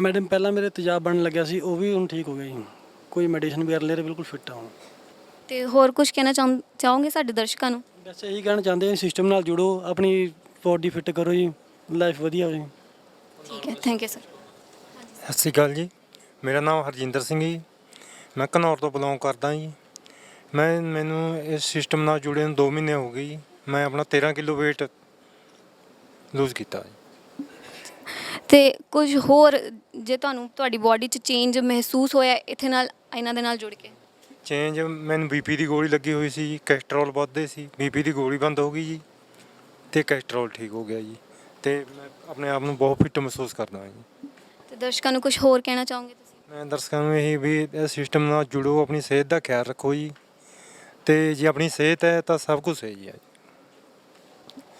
ਮੈਡਮ ਪਹਿਲਾਂ ਮੇਰੇ ਤੇਜ਼ਾਬ ਬਣਨ ਲੱਗਿਆ ਸੀ ਉਹ ਵੀ ਹੁਣ ਠੀਕ ਹੋ ਗਿਆ ਜੀ। ਕੋਈ ਮੈਡੀਸਨ ਵਗੈਰਾ ਲੈ ਰਿਹਾ ਬਿਲਕੁਲ ਫਿੱਟ ਹਾਂ ਹੁਣ। ਤੇ ਹੋਰ ਕੁਝ ਕਹਿਣਾ ਚਾਹੁੰ- ਚਾਹੋਗੇ ਸਾਡੇ ਦਰਸ਼ਕਾਂ ਨੂੰ? ਬਸ ਇਹੀ ਕਹਿਣਾ ਚਾਹੁੰਦੇ ਹਾਂ ਸਿਸਟਮ ਨਾਲ ਜੁੜੋ ਆਪਣੀ ਬਾਡੀ ਫਿੱਟ ਕਰੋ ਜੀ ਲਾਈਫ ਵਧੀਆ ਹੋ ਜੀ। ਠੀਕ ਹੈ ਥੈਂਕ ਯੂ ਸਰ ਸਤਿ ਸ਼੍ਰੀ ਅਕਾਲ ਜੀ। ਮੇਰਾ ਨਾਮ ਹਰਜਿੰਦਰ ਸਿੰਘ ਜੀ। ਮੈਂ ਘਨੌਰ ਤੋਂ ਬਿਲੋਂਗ ਕਰਦਾ ਜੀ। ਮੈਂ ਮੈਨੂੰ ਇਸ ਸਿਸਟਮ ਨਾਲ ਜੁੜੇ ਨੂੰ 2 ਮਹੀਨੇ ਹੋ ਗਏ ਜੀ। ਮੈਂ ਆਪਣਾ 13 ਕਿਲੋ weight ਲੂਜ਼ ਕੀਤਾ ਜੀ। ਤੇ ਕੁਝ ਹੋਰ ਜੇ ਤੁਹਾਨੂੰ ਤੁਹਾਡੀ ਬਾਡੀ 'ਚ ਚੇਂਜ ਮਹਿਸੂਸ ਹੋਇਆ ਇੱਥੇ ਨਾਲ ਇਹਨਾਂ ਦੇ ਨਾਲ ਜੁੜ ਕੇ? ਚੇਂਜ ਮੈਨੂੰ ਬੀਪੀ ਦੀ ਗੋਲੀ ਲੱਗੀ ਹੋਈ ਸੀ ਜੀ ਕੈਸਟਰੋਲ ਵੱਧਦੇ ਸੀ। ਬੀਪੀ ਦੀ ਗੋਲੀ ਬੰਦ ਹੋ ਗਈ ਜੀ ਤੇ ਕੈਸਟਰੋਲ ਠੀਕ ਹੋ ਗਿਆ ਜੀ। ਤੇ ਮੈਂ ਆਪਣੇ ਆਪ ਨੂੰ ਬਹੁਤ ਫਿੱਟ ਮਹਿਸੂਸ ਕਰਦਾ ਹਾਂ ਜੀ। ਤੇ ਦਰਸ਼ਕਾਂ ਨੂੰ ਕੁਝ ਹੋਰ ਕਹਿਣਾ ਚਾਹੋਗੇ ਤੁਸੀਂ? ਮੈਂ ਦਰਸ਼ਕਾਂ ਨੂੰ ਇਹੀ ਵੀ ਇਸ ਸਿਸਟਮ ਨਾਲ ਜੁੜੋ ਆਪਣੀ ਸਿਹਤ ਦਾ ਖਿਆਲ ਰੱਖੋ ਜੀ। ਤੇ ਜੇ ਆਪਣੀ ਸਿਹਤ ਹੈ ਤਾਂ ਸਭ ਕੁਝ ਹੈ ਜੀ।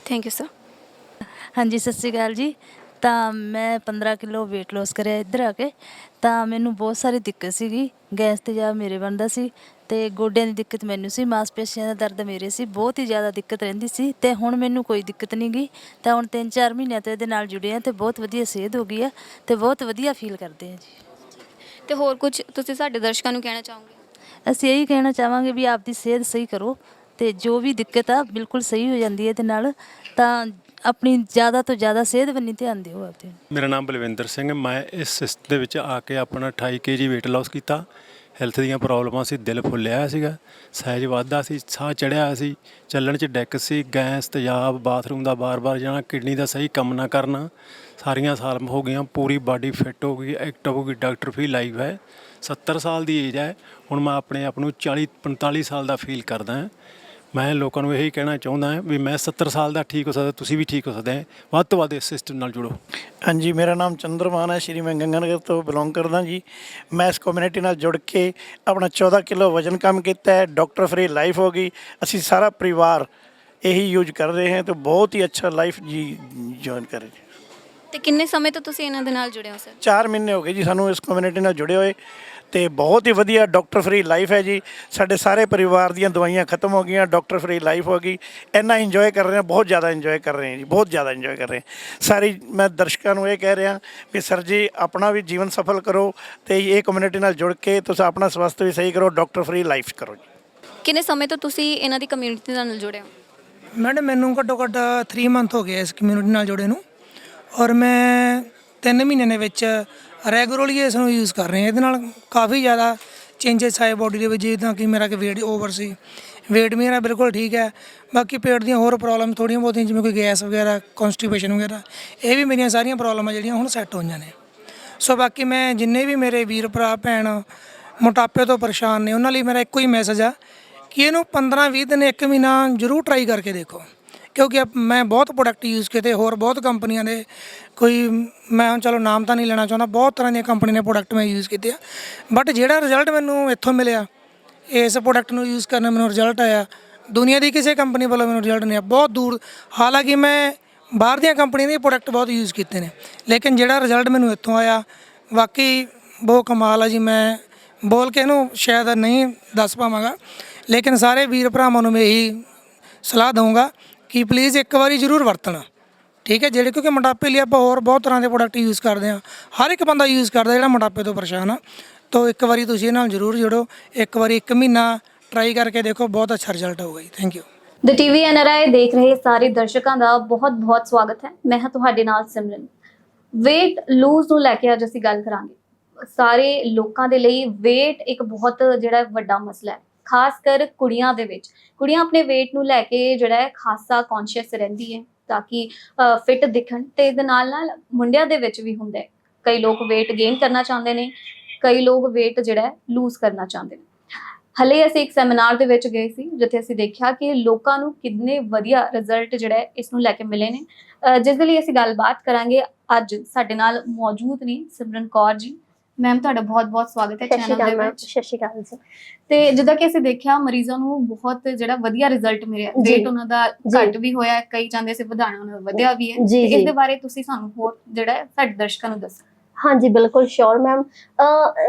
ਥੈਂਕ ਯੂ ਸਰ ਹਾਂਜੀ ਸਤਿ ਸ਼੍ਰੀ ਅਕਾਲ ਜੀ। ਤਾਂ ਮੈਂ 15 ਕਿਲੋ weight loss ਕਰਿਆ ਇੱਧਰ ਆ ਕੇ ਤਾਂ ਮੈਨੂੰ ਬਹੁਤ ਸਾਰੀ ਦਿੱਕਤ ਸੀਗੀ। ਗੈਸ ਤੇਜ਼ਾਬ ਮੇਰੇ ਬਣਦਾ ਸੀ ਤੇ ਗੋਡਿਆਂ ਦੀ ਦਿੱਕਤ ਮੈਨੂੰ ਸੀ ਮਾਸਪੇਸ਼ੀਆਂ ਦਾ ਦਰਦ ਮੇਰੇ ਸੀ ਬਹੁਤ ਹੀ ਜ਼ਿਆਦਾ ਦਿੱਕਤ ਰਹਿੰਦੀ ਸੀ ਤੇ ਹੁਣ ਮੈਨੂੰ ਕੋਈ ਦਿੱਕਤ ਨਹੀਂ ਗਈ ਤਾਂ ਹੁਣ 3-4 ਮਹੀਨਿਆਂ ਤੋਂ ਇਹਦੇ ਨਾਲ ਜੁੜੇ ਆ ਤੇ ਬਹੁਤ ਵਧੀਆ ਸਿਹਤ ਹੋ ਗਈ ਆ ਤੇ ਬਹੁਤ ਵਧੀਆ ਫੀਲ ਕਰਦੇ ਆ ਜੀ। ਤੇ ਹੋਰ ਕੁਝ ਤੁਸੀਂ ਸਾਡੇ ਦਰਸ਼ਕਾਂ ਨੂੰ ਕਹਿਣਾ ਚਾਹੋਗੇ? ਅਸੀਂ ਇਹੀ ਕਹਿਣਾ ਚਾਹਾਂਗੇ ਵੀ ਆਪਦੀ ਸਿਹਤ ਸਹੀ ਕਰੋ ਤੇ ਜੋ ਵੀ ਦਿੱਕਤ ਆ ਬਿਲਕੁਲ ਸਹੀ ਹੋ ਜਾਂਦੀ ਹੈ ਇਹਦੇ ਨਾਲ ਤਾਂ ਆਪਣੀ ਜ਼ਿਆਦਾ ਤੋਂ ਜ਼ਿਆਦਾ ਸਿਹਤ ਬੰਨੀ ਧਿਆਨ ਦਿਓ ਆਪਦੇ। ਮੇਰਾ ਨਾਮ ਬਲਵਿੰਦਰ ਸਿੰਘ ਮੈਂ ਇਸ ਸਿਸਟਮ ਦੇ ਵਿੱਚ ਆ ਕੇ ਆਪਣਾ 28 ਕੇਜੀ weight loss ਕੀਤਾ। ਹੈਲਥ ਦੀਆਂ ਪ੍ਰੋਬਲਮਾਂ ਸੀ, ਦਿਲ ਫੁੱਲਿਆ ਹੋਇਆ ਸੀਗਾ ਸਾਈਜ਼ ਵੱਧਦਾ ਸੀ, ਸਾਹ ਚੜਿਆ ਹੋਇਆ ਸੀ, ਚੱਲਣ 'ਚ ਡੈਕ ਸੀ, ਗੈਸ, ਤੇਜ਼ਾਬ ਬਾਥਰੂਮ ਦਾ ਬਾਰ-ਬਾਰ ਜਾਣਾ, ਕਿਡਨੀ ਦਾ ਸਹੀ ਕੰਮ ਨਾ ਕਰਨਾ, ਸਾਰੀਆਂ ਸਾਲਮ ਹੋ ਗਈਆਂ, ਪੂਰੀ ਬਾਡੀ ਫਿੱਟ ਹੋ ਗਈ ਐਕਟਿਵ ਹੋ ਗਈ ਡਾਕਟਰ ਫੀ ਲਾਈਵ ਹੈ। 70 ਸਾਲ ਦੀ ਏਜ ਹੈ। ਹੁਣ ਮੈਂ ਆਪਣੇ ਆਪ ਨੂੰ 40 45 ਸਾਲ ਦਾ ਫੀਲ ਕਰਦਾ ਹਾਂ। ਮੈਂ ਲੋਕਾਂ ਨੂੰ ਇਹੀ ਕਹਿਣਾ ਚਾਹੁੰਦਾ ਹਾਂ ਵੀ ਮੈਂ 70 ਸਾਲ ਦਾ ਠੀਕ ਹੋ ਸਕਦਾ ਤੁਸੀਂ ਵੀ ਠੀਕ ਹੋ ਸਕਦੇ ਹੋ। ਵੱਧ ਤੋਂ ਵੱਧ ਇਸ ਸਿਸਟਮ ਨਾਲ ਜੁੜੋ। ਹਾਂਜੀ ਮੇਰਾ ਨਾਮ ਚੰਦਰਮਾਨ ਹੈ ਸ਼੍ਰੀ ਮੈਂ ਗੰਗਾਨਗਰ ਤੋਂ ਬਿਲੋਂਗ ਕਰਦਾ ਜੀ। ਮੈਂ ਇਸ ਕਮਿਊਨਿਟੀ ਨਾਲ ਜੁੜ ਕੇ ਆਪਣਾ 14 ਕਿਲੋ ਵਜਨ ਕਮ ਕੀਤਾ ਹੈ ਡਾਕਟਰ ਫ੍ਰੀ ਲਾਈਫ ਹੋ ਗਈ। ਅਸੀਂ ਸਾਰਾ ਪਰਿਵਾਰ ਇਹੀ ਯੂਜ਼ ਕਰ ਰਹੇ ਹਾਂ ਤੇ ਬਹੁਤ ਹੀ ਅੱਛਾ ਲਾਈਫ ਜੀ ਜੁਆਇਨ ਕਰ ਰਹੇ ਤੇ ਕਿੰਨੇ ਸਮੇਂ ਤੋਂ ਤੁਸੀਂ ਇਹਨਾਂ ਦੇ ਨਾਲ ਜੁੜੇ ਹੋ ਸਰ 4 ਮਹੀਨੇ ਹੋ ਗਏ ਜੀ ਸਾਨੂੰ ਇਸ ਕਮਿਊਨਿਟੀ ਨਾਲ ਜੁੜੇ ਹੋਏ। ਤੇ ਬਹੁਤ ਹੀ ਵਧੀਆ ਡਾਕਟਰ ਫ੍ਰੀ ਲਾਈਫ ਹੈ ਜੀ। ਸਾਡੇ ਸਾਰੇ ਪਰਿਵਾਰ ਦੀਆਂ ਦਵਾਈਆਂ ਖਤਮ ਹੋ ਗਈਆਂ ਡਾਕਟਰ ਫ੍ਰੀ ਲਾਈਫ ਹੋ ਗਈ। ਇੰਨਾ ਇੰਜੋਏ ਕਰ ਰਹੇ ਹਾਂ ਬਹੁਤ ਜ਼ਿਆਦਾ ਇੰਜੋਏ ਕਰ ਰਹੇ ਹਾਂ ਜੀ ਬਹੁਤ ਜ਼ਿਆਦਾ ਇੰਜੋਏ ਕਰ ਰਹੇ ਹਾਂ। ਸਾਰੀ ਮੈਂ ਦਰਸ਼ਕਾਂ ਨੂੰ ਇਹ ਕਹਿ ਰਿਹਾ ਵੀ ਸਰ ਜੀ ਆਪਣਾ ਵੀ ਜੀਵਨ ਸਫਲ ਕਰੋ ਤੇ ਇਹ ਕਮਿਊਨਿਟੀ ਨਾਲ ਜੁੜ ਕੇ ਤੁਸੀਂ ਆਪਣਾ ਸਵਾਸਥ ਵੀ ਸਹੀ ਕਰੋ ਡਾਕਟਰ ਫ੍ਰੀ ਲਾਈਫ ਕਰੋ ਜੀ। ਕਿੰਨੇ ਸਮੇਂ ਤੋਂ ਤੁਸੀਂ ਇਹਨਾਂ ਦੀ ਕਮਿਊਨਿਟੀ ਨਾਲ ਜੁੜੇ ਹੋ? ਮੈਡਮ ਮੈਨੂੰ ਘੱਟੋ ਘੱਟ 3 ਮੰਥ ਹੋ ਗਏ ਇਸ ਕਮਿਊਨਿਟੀ ਨਾਲ ਜੁੜੇ ਨੂੰ। ਔਰ ਮੈਂ 3 ਮਹੀਨਿਆਂ ਦੇ ਵਿੱਚ ਰੈਗੂਲਰਲੀ ਇਸ ਨੂੰ ਯੂਜ਼ ਕਰ ਰਿਹਾ ਇਹਦੇ ਨਾਲ ਕਾਫੀ ਜ਼ਿਆਦਾ ਚੇਂਜਸ ਆਏ ਬੋਡੀ ਦੇ ਵਿੱਚ, ਜਿੱਦਾਂ ਕਿ ਮੇਰਾ ਕਿ weight ਓਵਰ ਸੀ। Weight ਮੇਰਾ ਬਿਲਕੁਲ ਠੀਕ ਹੈ। ਬਾਕੀ ਪੇਟ ਦੀਆਂ ਹੋਰ ਪ੍ਰੋਬਲਮ ਥੋੜੀਆਂ ਬਹੁਤੀਆਂ, ਜਿਵੇਂ ਕੋਈ ਗੈਸ ਵਗੈਰਾ ਕਨਸਟੀਪੇਸ਼ਨ ਵਗੈਰਾ, ਇਹ ਵੀ ਮੇਰੀਆਂ ਸਾਰੀਆਂ ਪ੍ਰੋਬਲਮਾਂ ਜਿਹੜੀਆਂ ਹੁਣ ਸੈੱਟ ਹੋਈਆਂ ਨੇ। ਸੋ ਬਾਕੀ ਮੈਂ ਜਿੰਨੇ ਵੀ ਮੇਰੇ ਵੀਰ ਭਰਾ, ਭੈਣ ਮੋਟਾਪੇ ਤੋਂ ਪਰੇਸ਼ਾਨ ਨੇ, ਉਹਨਾਂ ਲਈ ਮੇਰਾ ਇੱਕੋ ਹੀ ਮੈਸੇਜ ਆ ਕਿ ਇਹਨੂੰ 15-20 ਦਿਨ ਇੱਕ ਮਹੀਨਾ ਜ਼ਰੂਰ ਟਰਾਈ ਕਰਕੇ ਦੇਖੋ। ਕਿਉਂਕਿ ਅਪ- ਮੈਂ ਬਹੁਤ ਪ੍ਰੋਡਕਟ ਯੂਜ਼ ਕੀਤੇ, ਹੋਰ ਬਹੁਤ ਕੰਪਨੀਆਂ ਦੇ ਕੋਈ ਮੈਂ ਹੁਣ ਚਲੋ ਨਾਮ ਤਾਂ ਨਹੀਂ ਲੈਣਾ ਚਾਹੁੰਦਾ, ਬਹੁਤ ਤਰ੍ਹਾਂ ਦੀਆਂ ਕੰਪਨੀ ਦੇ ਪ੍ਰੋਡਕਟ ਮੈਂ ਯੂਜ਼ ਕੀਤੇ ਆ। ਬਟ ਜਿਹੜਾ ਰਿਜ਼ਲਟ ਮੈਨੂੰ ਇੱਥੋਂ ਮਿਲਿਆ, ਇਸ ਪ੍ਰੋਡਕਟ ਨੂੰ ਯੂਜ਼ ਕਰਨ ਮੈਨੂੰ ਰਿਜ਼ਲਟ ਆਇਆ, ਦੁਨੀਆ ਦੀ ਕਿਸੇ ਕੰਪਨੀ ਵੱਲੋਂ ਮੈਨੂੰ ਰਿਜ਼ਲਟ ਨਹੀਂ ਆ ਬਹੁਤ ਦੂਰ, ਹਾਲਾਂਕਿ ਮੈਂ ਬਾਹਰ ਦੀਆਂ ਕੰਪਨੀਆਂ ਦੇ ਪ੍ਰੋਡਕਟ ਬਹੁਤ ਯੂਜ਼ ਕੀਤੇ ਨੇ, ਲੇਕਿਨ ਜਿਹੜਾ ਰਿਜ਼ਲਟ ਮੈਨੂੰ ਇੱਥੋਂ ਆਇਆ ਵਾਕਈ ਬਹੁਤ ਕਮਾਲ ਆ ਜੀ, ਮੈਂ ਬੋਲ ਕੇ ਇਹਨੂੰ ਸ਼ਾਇਦ ਨਹੀਂ ਦੱਸ ਪਾਵਾਂਗਾ, ਲੇਕਿਨ ਸਾਰੇ ਵੀਰ ਭਰਾਵਾਂ ਨੂੰ ਮੈਂ ਇਹੀ ਸਲਾਹ ਦਊਂਗਾ ਕਿ ਪਲੀਜ਼ ਇੱਕ ਵਾਰੀ ਜ਼ਰੂਰ ਵਰਤਣਾ। ਠੀਕ ਹੈ, ਜਿਹੜੇ ਕਿਉਂਕਿ ਮੋਟਾਪੇ ਲਈ ਆਪਾਂ ਹੋਰ ਬਹੁਤ ਤਰ੍ਹਾਂ ਦੇ ਪ੍ਰੋਡਕਟ ਯੂਜ਼ ਕਰਦੇ ਹਾਂ। ਹਰ ਇੱਕ ਬੰਦਾ ਯੂਜ਼ ਕਰਦਾ ਜਿਹੜਾ ਮੋਟਾਪੇ ਤੋਂ ਪਰੇਸ਼ਾਨ ਆ। ਤਾਂ ਇੱਕ ਵਾਰੀ ਤੁਸੀਂ ਇਹ ਨਾਲ ਜ਼ਰੂਰ ਜੁੜੋ। ਇੱਕ ਵਾਰੀ ਇੱਕ ਮਹੀਨਾ ਟਰਾਈ ਕਰਕੇ ਦੇਖੋ, ਬਹੁਤ ਅੱਛਾ ਰਿਜ਼ਲਟ ਆਊਗਾ ਜੀ। Thank you the TV NRI ਦੇਖ ਰਹੇ ਸਾਰੇ ਦਰਸ਼ਕਾਂ ਦਾ ਬਹੁਤ-ਬਹੁਤ ਸਵਾਗਤ ਹੈ। ਮੈਂ ਹਾਂ ਤੁਹਾਡੇ ਨਾਲ ਸਿਮਰਨ। weight lose ਨੂੰ ਲੈ ਕੇ ਅੱਜ ਅਸੀਂ ਗੱਲ ਕਰਾਂਗੇ। ਸਾਰੇ ਲੋਕਾਂ ਦੇ ਲਈ weight ਇੱਕ ਬਹੁਤ ਜਿਹੜਾ ਵੱਡਾ ਮਸਲਾ ਹੈ। ਖਾਸ ਕਰ ਕੁੜੀਆਂ ਦੇ ਵਿੱਚ। ਕੁੜੀਆਂ ਆਪਣੇ weight ਨੂੰ ਲੈ ਕੇ ਜਿਹੜਾ ਹੈ ਖਾਸਾ ਕੌਨਸ਼ੀਅਸ ਰਹਿੰਦੀ ਹੈ ਤਾਂ ਕਿ ਫਿਟ ਦਿਖਣ ਤੇ ਇਹਦੇ ਨਾਲ ਨਾਲ ਮੁੰਡਿਆਂ ਦੇ ਵਿੱਚ ਵੀ ਹੁੰਦਾ ਹੈ। ਕਈ ਲੋਕ weight gain ਕਰਨਾ ਚਾਹੁੰਦੇ ਨੇ, ਕਈ ਲੋਕ weight ਜਿਹੜਾ ਲੂਜ਼ ਕਰਨਾ ਚਾਹੁੰਦੇ ਨੇ। ਹਲੇ ਅਸੀਂ ਇੱਕ ਸੈਮੀਨਾਰ ਦੇ ਵਿੱਚ ਗਏ ਸੀ, ਜਿੱਥੇ ਅਸੀਂ ਦੇਖਿਆ ਕਿ ਲੋਕਾਂ ਨੂੰ ਕਿੰਨੇ ਵਧੀਆ ਰਿਜ਼ਲਟ ਜਿਹੜਾ ਇਸ ਨੂੰ ਲੈ ਕੇ ਮਿਲੇ ਨੇ। ਜਿਸ ਦੇ ਲਈ ਅਸੀਂ ਗੱਲਬਾਤ ਕਰਾਂਗੇ ਅੱਜ ਸਾਡੇ ਨਾਲ ਮੌਜੂਦ ਨੇ ਸਿਮਰਨ ਕੌਰ ਜੀ। ਮੈਮ ਤੁਹਾਡਾ ਬਹੁਤ-ਬਹੁਤ ਸਵਾਗਤ ਹੈ ਚੈਨਲ ਦੇ ਵਿੱਚ। ਸਤਿ ਸ਼੍ਰੀ ਅਕਾਲ ਜੀ। ਤੇ ਜਿੱਦਾਂ ਕਿ ਅਸੀਂ ਦੇਖਿਆ ਮਰੀਜ਼ਾਂ ਨੂੰ ਬਹੁਤ ਜਿਹੜਾ ਵਧੀਆ ਰਿਜ਼ਲਟ ਮਿਲਿਆ। weight ਉਹਨਾਂ ਦਾ। ਘਟ ਵੀ ਹੋਇਆ ਕਈ ਚਾਹੁੰਦੇ ਸੀ ਵਧਾਣਾ ਉਹਨਾਂ ਦਾ ਵਧਿਆ ਵੀ ਹੈ। ਤੇ। ਇਸ ਦੇ ਬਾਰੇ ਤੁਸੀਂ ਸਾਨੂੰ ਹੋਰ ਜਿਹੜਾ ਸਾਡੇ ਦਰਸ਼ਕਾਂ ਨੂੰ ਦੱਸੋ। ਹਾਂਜੀ ਬਿਲਕੁਲ ਸ਼ੋਰ ਮੈਮ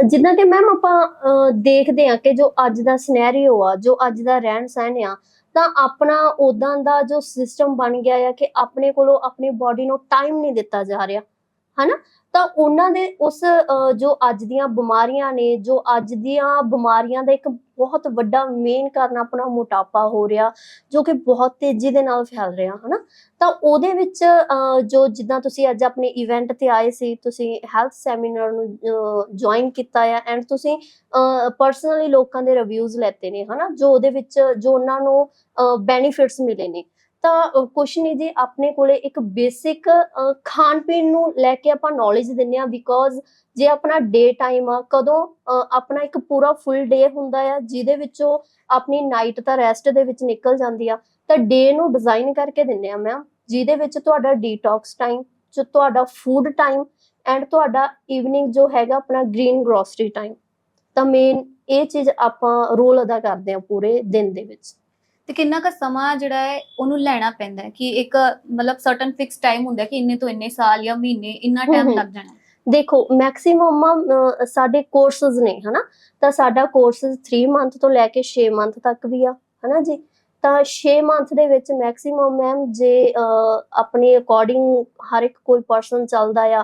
ਜਿੱਦਾਂ ਕਿ ਮੈਮ ਆਪਾਂ ਦੇਖਦੇ ਹਾਂ ਕਿ ਜੋ ਅੱਜ ਦਾ ਸਿਨੈਰੀਓ ਆ ਜੋ ਅੱਜ ਦਾ ਰਹਿਣ ਸਹਿਣ ਆ ਤਾਂ ਆਪਣਾ ਉਦਾਂ ਦਾ ਜੋ ਸਿਸਟਮ ਬਣ ਗਿਆ ਆ ਕਿ ਆਪਣੇ ਕੋਲੋਂ ਆਪਣੀ ਬਾਡੀ ਨੂੰ ਟਾਈਮ ਨਹੀਂ ਦਿੱਤਾ ਜਾ ਰਿਹਾ। ਹਨਾ? ਤਾਂ ਉਹਨਾਂ ਦੇ ਉਸ ਜੋ ਅੱਜ ਦੀਆਂ ਬਿਮਾਰੀਆਂ ਨੇ, ਜੋ ਅੱਜ ਦੀਆਂ ਬਿਮਾਰੀਆਂ ਦਾ ਇੱਕ ਬਹੁਤ ਵੱਡਾ ਮੇਨ ਕਾਰਨ ਆਪਣਾ ਮੋਟਾਪਾ ਹੋ ਰਿਹਾ, ਜੋ ਕਿ ਬਹੁਤ ਤੇਜ਼ੀ ਦੇ ਨਾਲ ਫੈਲ ਰਿਹਾ, ਹਨਾ? ਤਾਂ ਉਹਦੇ ਵਿੱਚ ਜੋ ਜਿੱਦਾਂ ਤੁਸੀਂ ਅੱਜ ਆਪਣੇ ਇਵੈਂਟ ਤੇ ਆਏ ਸੀ, ਤੁਸੀਂ ਹੈਲਥ ਸੈਮੀਨਾਰ ਨੂੰ ਜੁਆਇਨ ਕੀਤਾ ਆ ਐਂਡ ਤੁਸੀਂ ਪਰਸਨਲੀ ਲੋਕਾਂ ਦੇ ਰਿਵਿਊਜ਼ ਲੈਤੇ ਨੇ, ਹਨਾ? ਜੋ ਉਹਦੇ ਵਿੱਚ, ਜੋ ਉਹਨਾਂ ਨੂੰ ਬੈਨੀਫਿਟਸ ਮਿਲੇ ਨੇ। ਤਾਂ ਕੁਛ ਨਹੀਂ ਜੀ ਆਪਣੇ ਕੋਲੇ ਇੱਕ ਬੇਸਿਕ ਖਾਣ ਪੀਣ ਨੂੰ ਲੈ ਕੇ ਆਪਾਂ ਨੌਲੇਜ ਦਿੰਨੇ ਆ ਬਿਕੋਜ਼ ਜੇ ਆਪਣਾ ਡੇ ਟਾਈਮ ਆ, ਕਦੋਂ ਆਪਣਾ ਇੱਕ ਪੂਰਾ ਫੁੱਲ ਡੇ ਹੁੰਦਾ ਆ, ਜਿਹਦੇ ਵਿੱਚੋਂ ਆਪਣੀ ਨਾਈਟ ਤਾਂ ਰੈਸਟ ਦੇ ਵਿੱਚ ਨਿਕਲ ਜਾਂਦੀ ਆ, ਤਾਂ ਡੇ ਨੂੰ ਡਿਜ਼ਾਈਨ ਕਰਕੇ ਦਿੰਨੇ ਆ ਮੈਮ ਜਿਹਦੇ ਵਿੱਚ ਤੁਹਾਡਾ ਡੀਟੌਕਸ ਟਾਈਮ ਜੋ ਤੁਹਾਡਾ ਫੂਡ ਟਾਈਮ ਐਂਡ ਤੁਹਾਡਾ ਈਵਨਿੰਗ ਜੋ ਹੈਗਾ ਆਪਣਾ ਗ੍ਰੀਨ ਗਰੋਸਰੀ ਟਾਈਮ ਤਾਂ ਮੇਨ ਇਹ ਚੀਜ਼ ਆਪਾਂ ਰੋਲ ਅਦਾ ਕਰਦੇ ਆ ਪੂਰੇ ਦਿਨ ਦੇ ਵਿੱਚ। ਤੇ ਕਿੰਨਾ ਕੁ ਸਮਾਂ ਜਿਹੜਾ ਹੈ ਉਹਨੂੰ ਲੈਣਾ ਪੈਂਦਾ ਹੈ ਕਿ ਇੱਕ ਮਤਲਬ ਸਰਟਨ ਫਿਕਸ ਟਾਈਮ ਹੁੰਦਾ ਹੈ ਕਿ ਇੰਨੇ ਤੋਂ ਇੰਨੇ ਸਾਲ ਜਾਂ ਮਹੀਨੇ ਇੰਨਾ ਟਾਈਮ। ਲੱਗ ਜਾਣਾ। ਦੇਖੋ ਮੈਕਸਿਮਮ ਸਾਡੇ ਕੋਰਸਸ ਨੇ ਹਨਾ ਤਾਂ ਸਾਡਾ ਕੋਰਸਸ 3 ਮੰਥ ਤੋਂ ਲੈ ਕੇ 6 ਮੰਥ ਤੱਕ ਵੀ ਆ ਹਨਾ ਜੀ ਤਾਂ 6 ਮੰਥ ਦੇ ਵਿੱਚ ਮੈਕਸਿਮਮ ਮੈਮ ਜੇ ਆਪਣੇ ਅਕੋਰਡਿੰਗ ਹਰ ਇੱਕ ਕੋਈ ਪਰਸਨ ਚੱਲਦਾ ਆ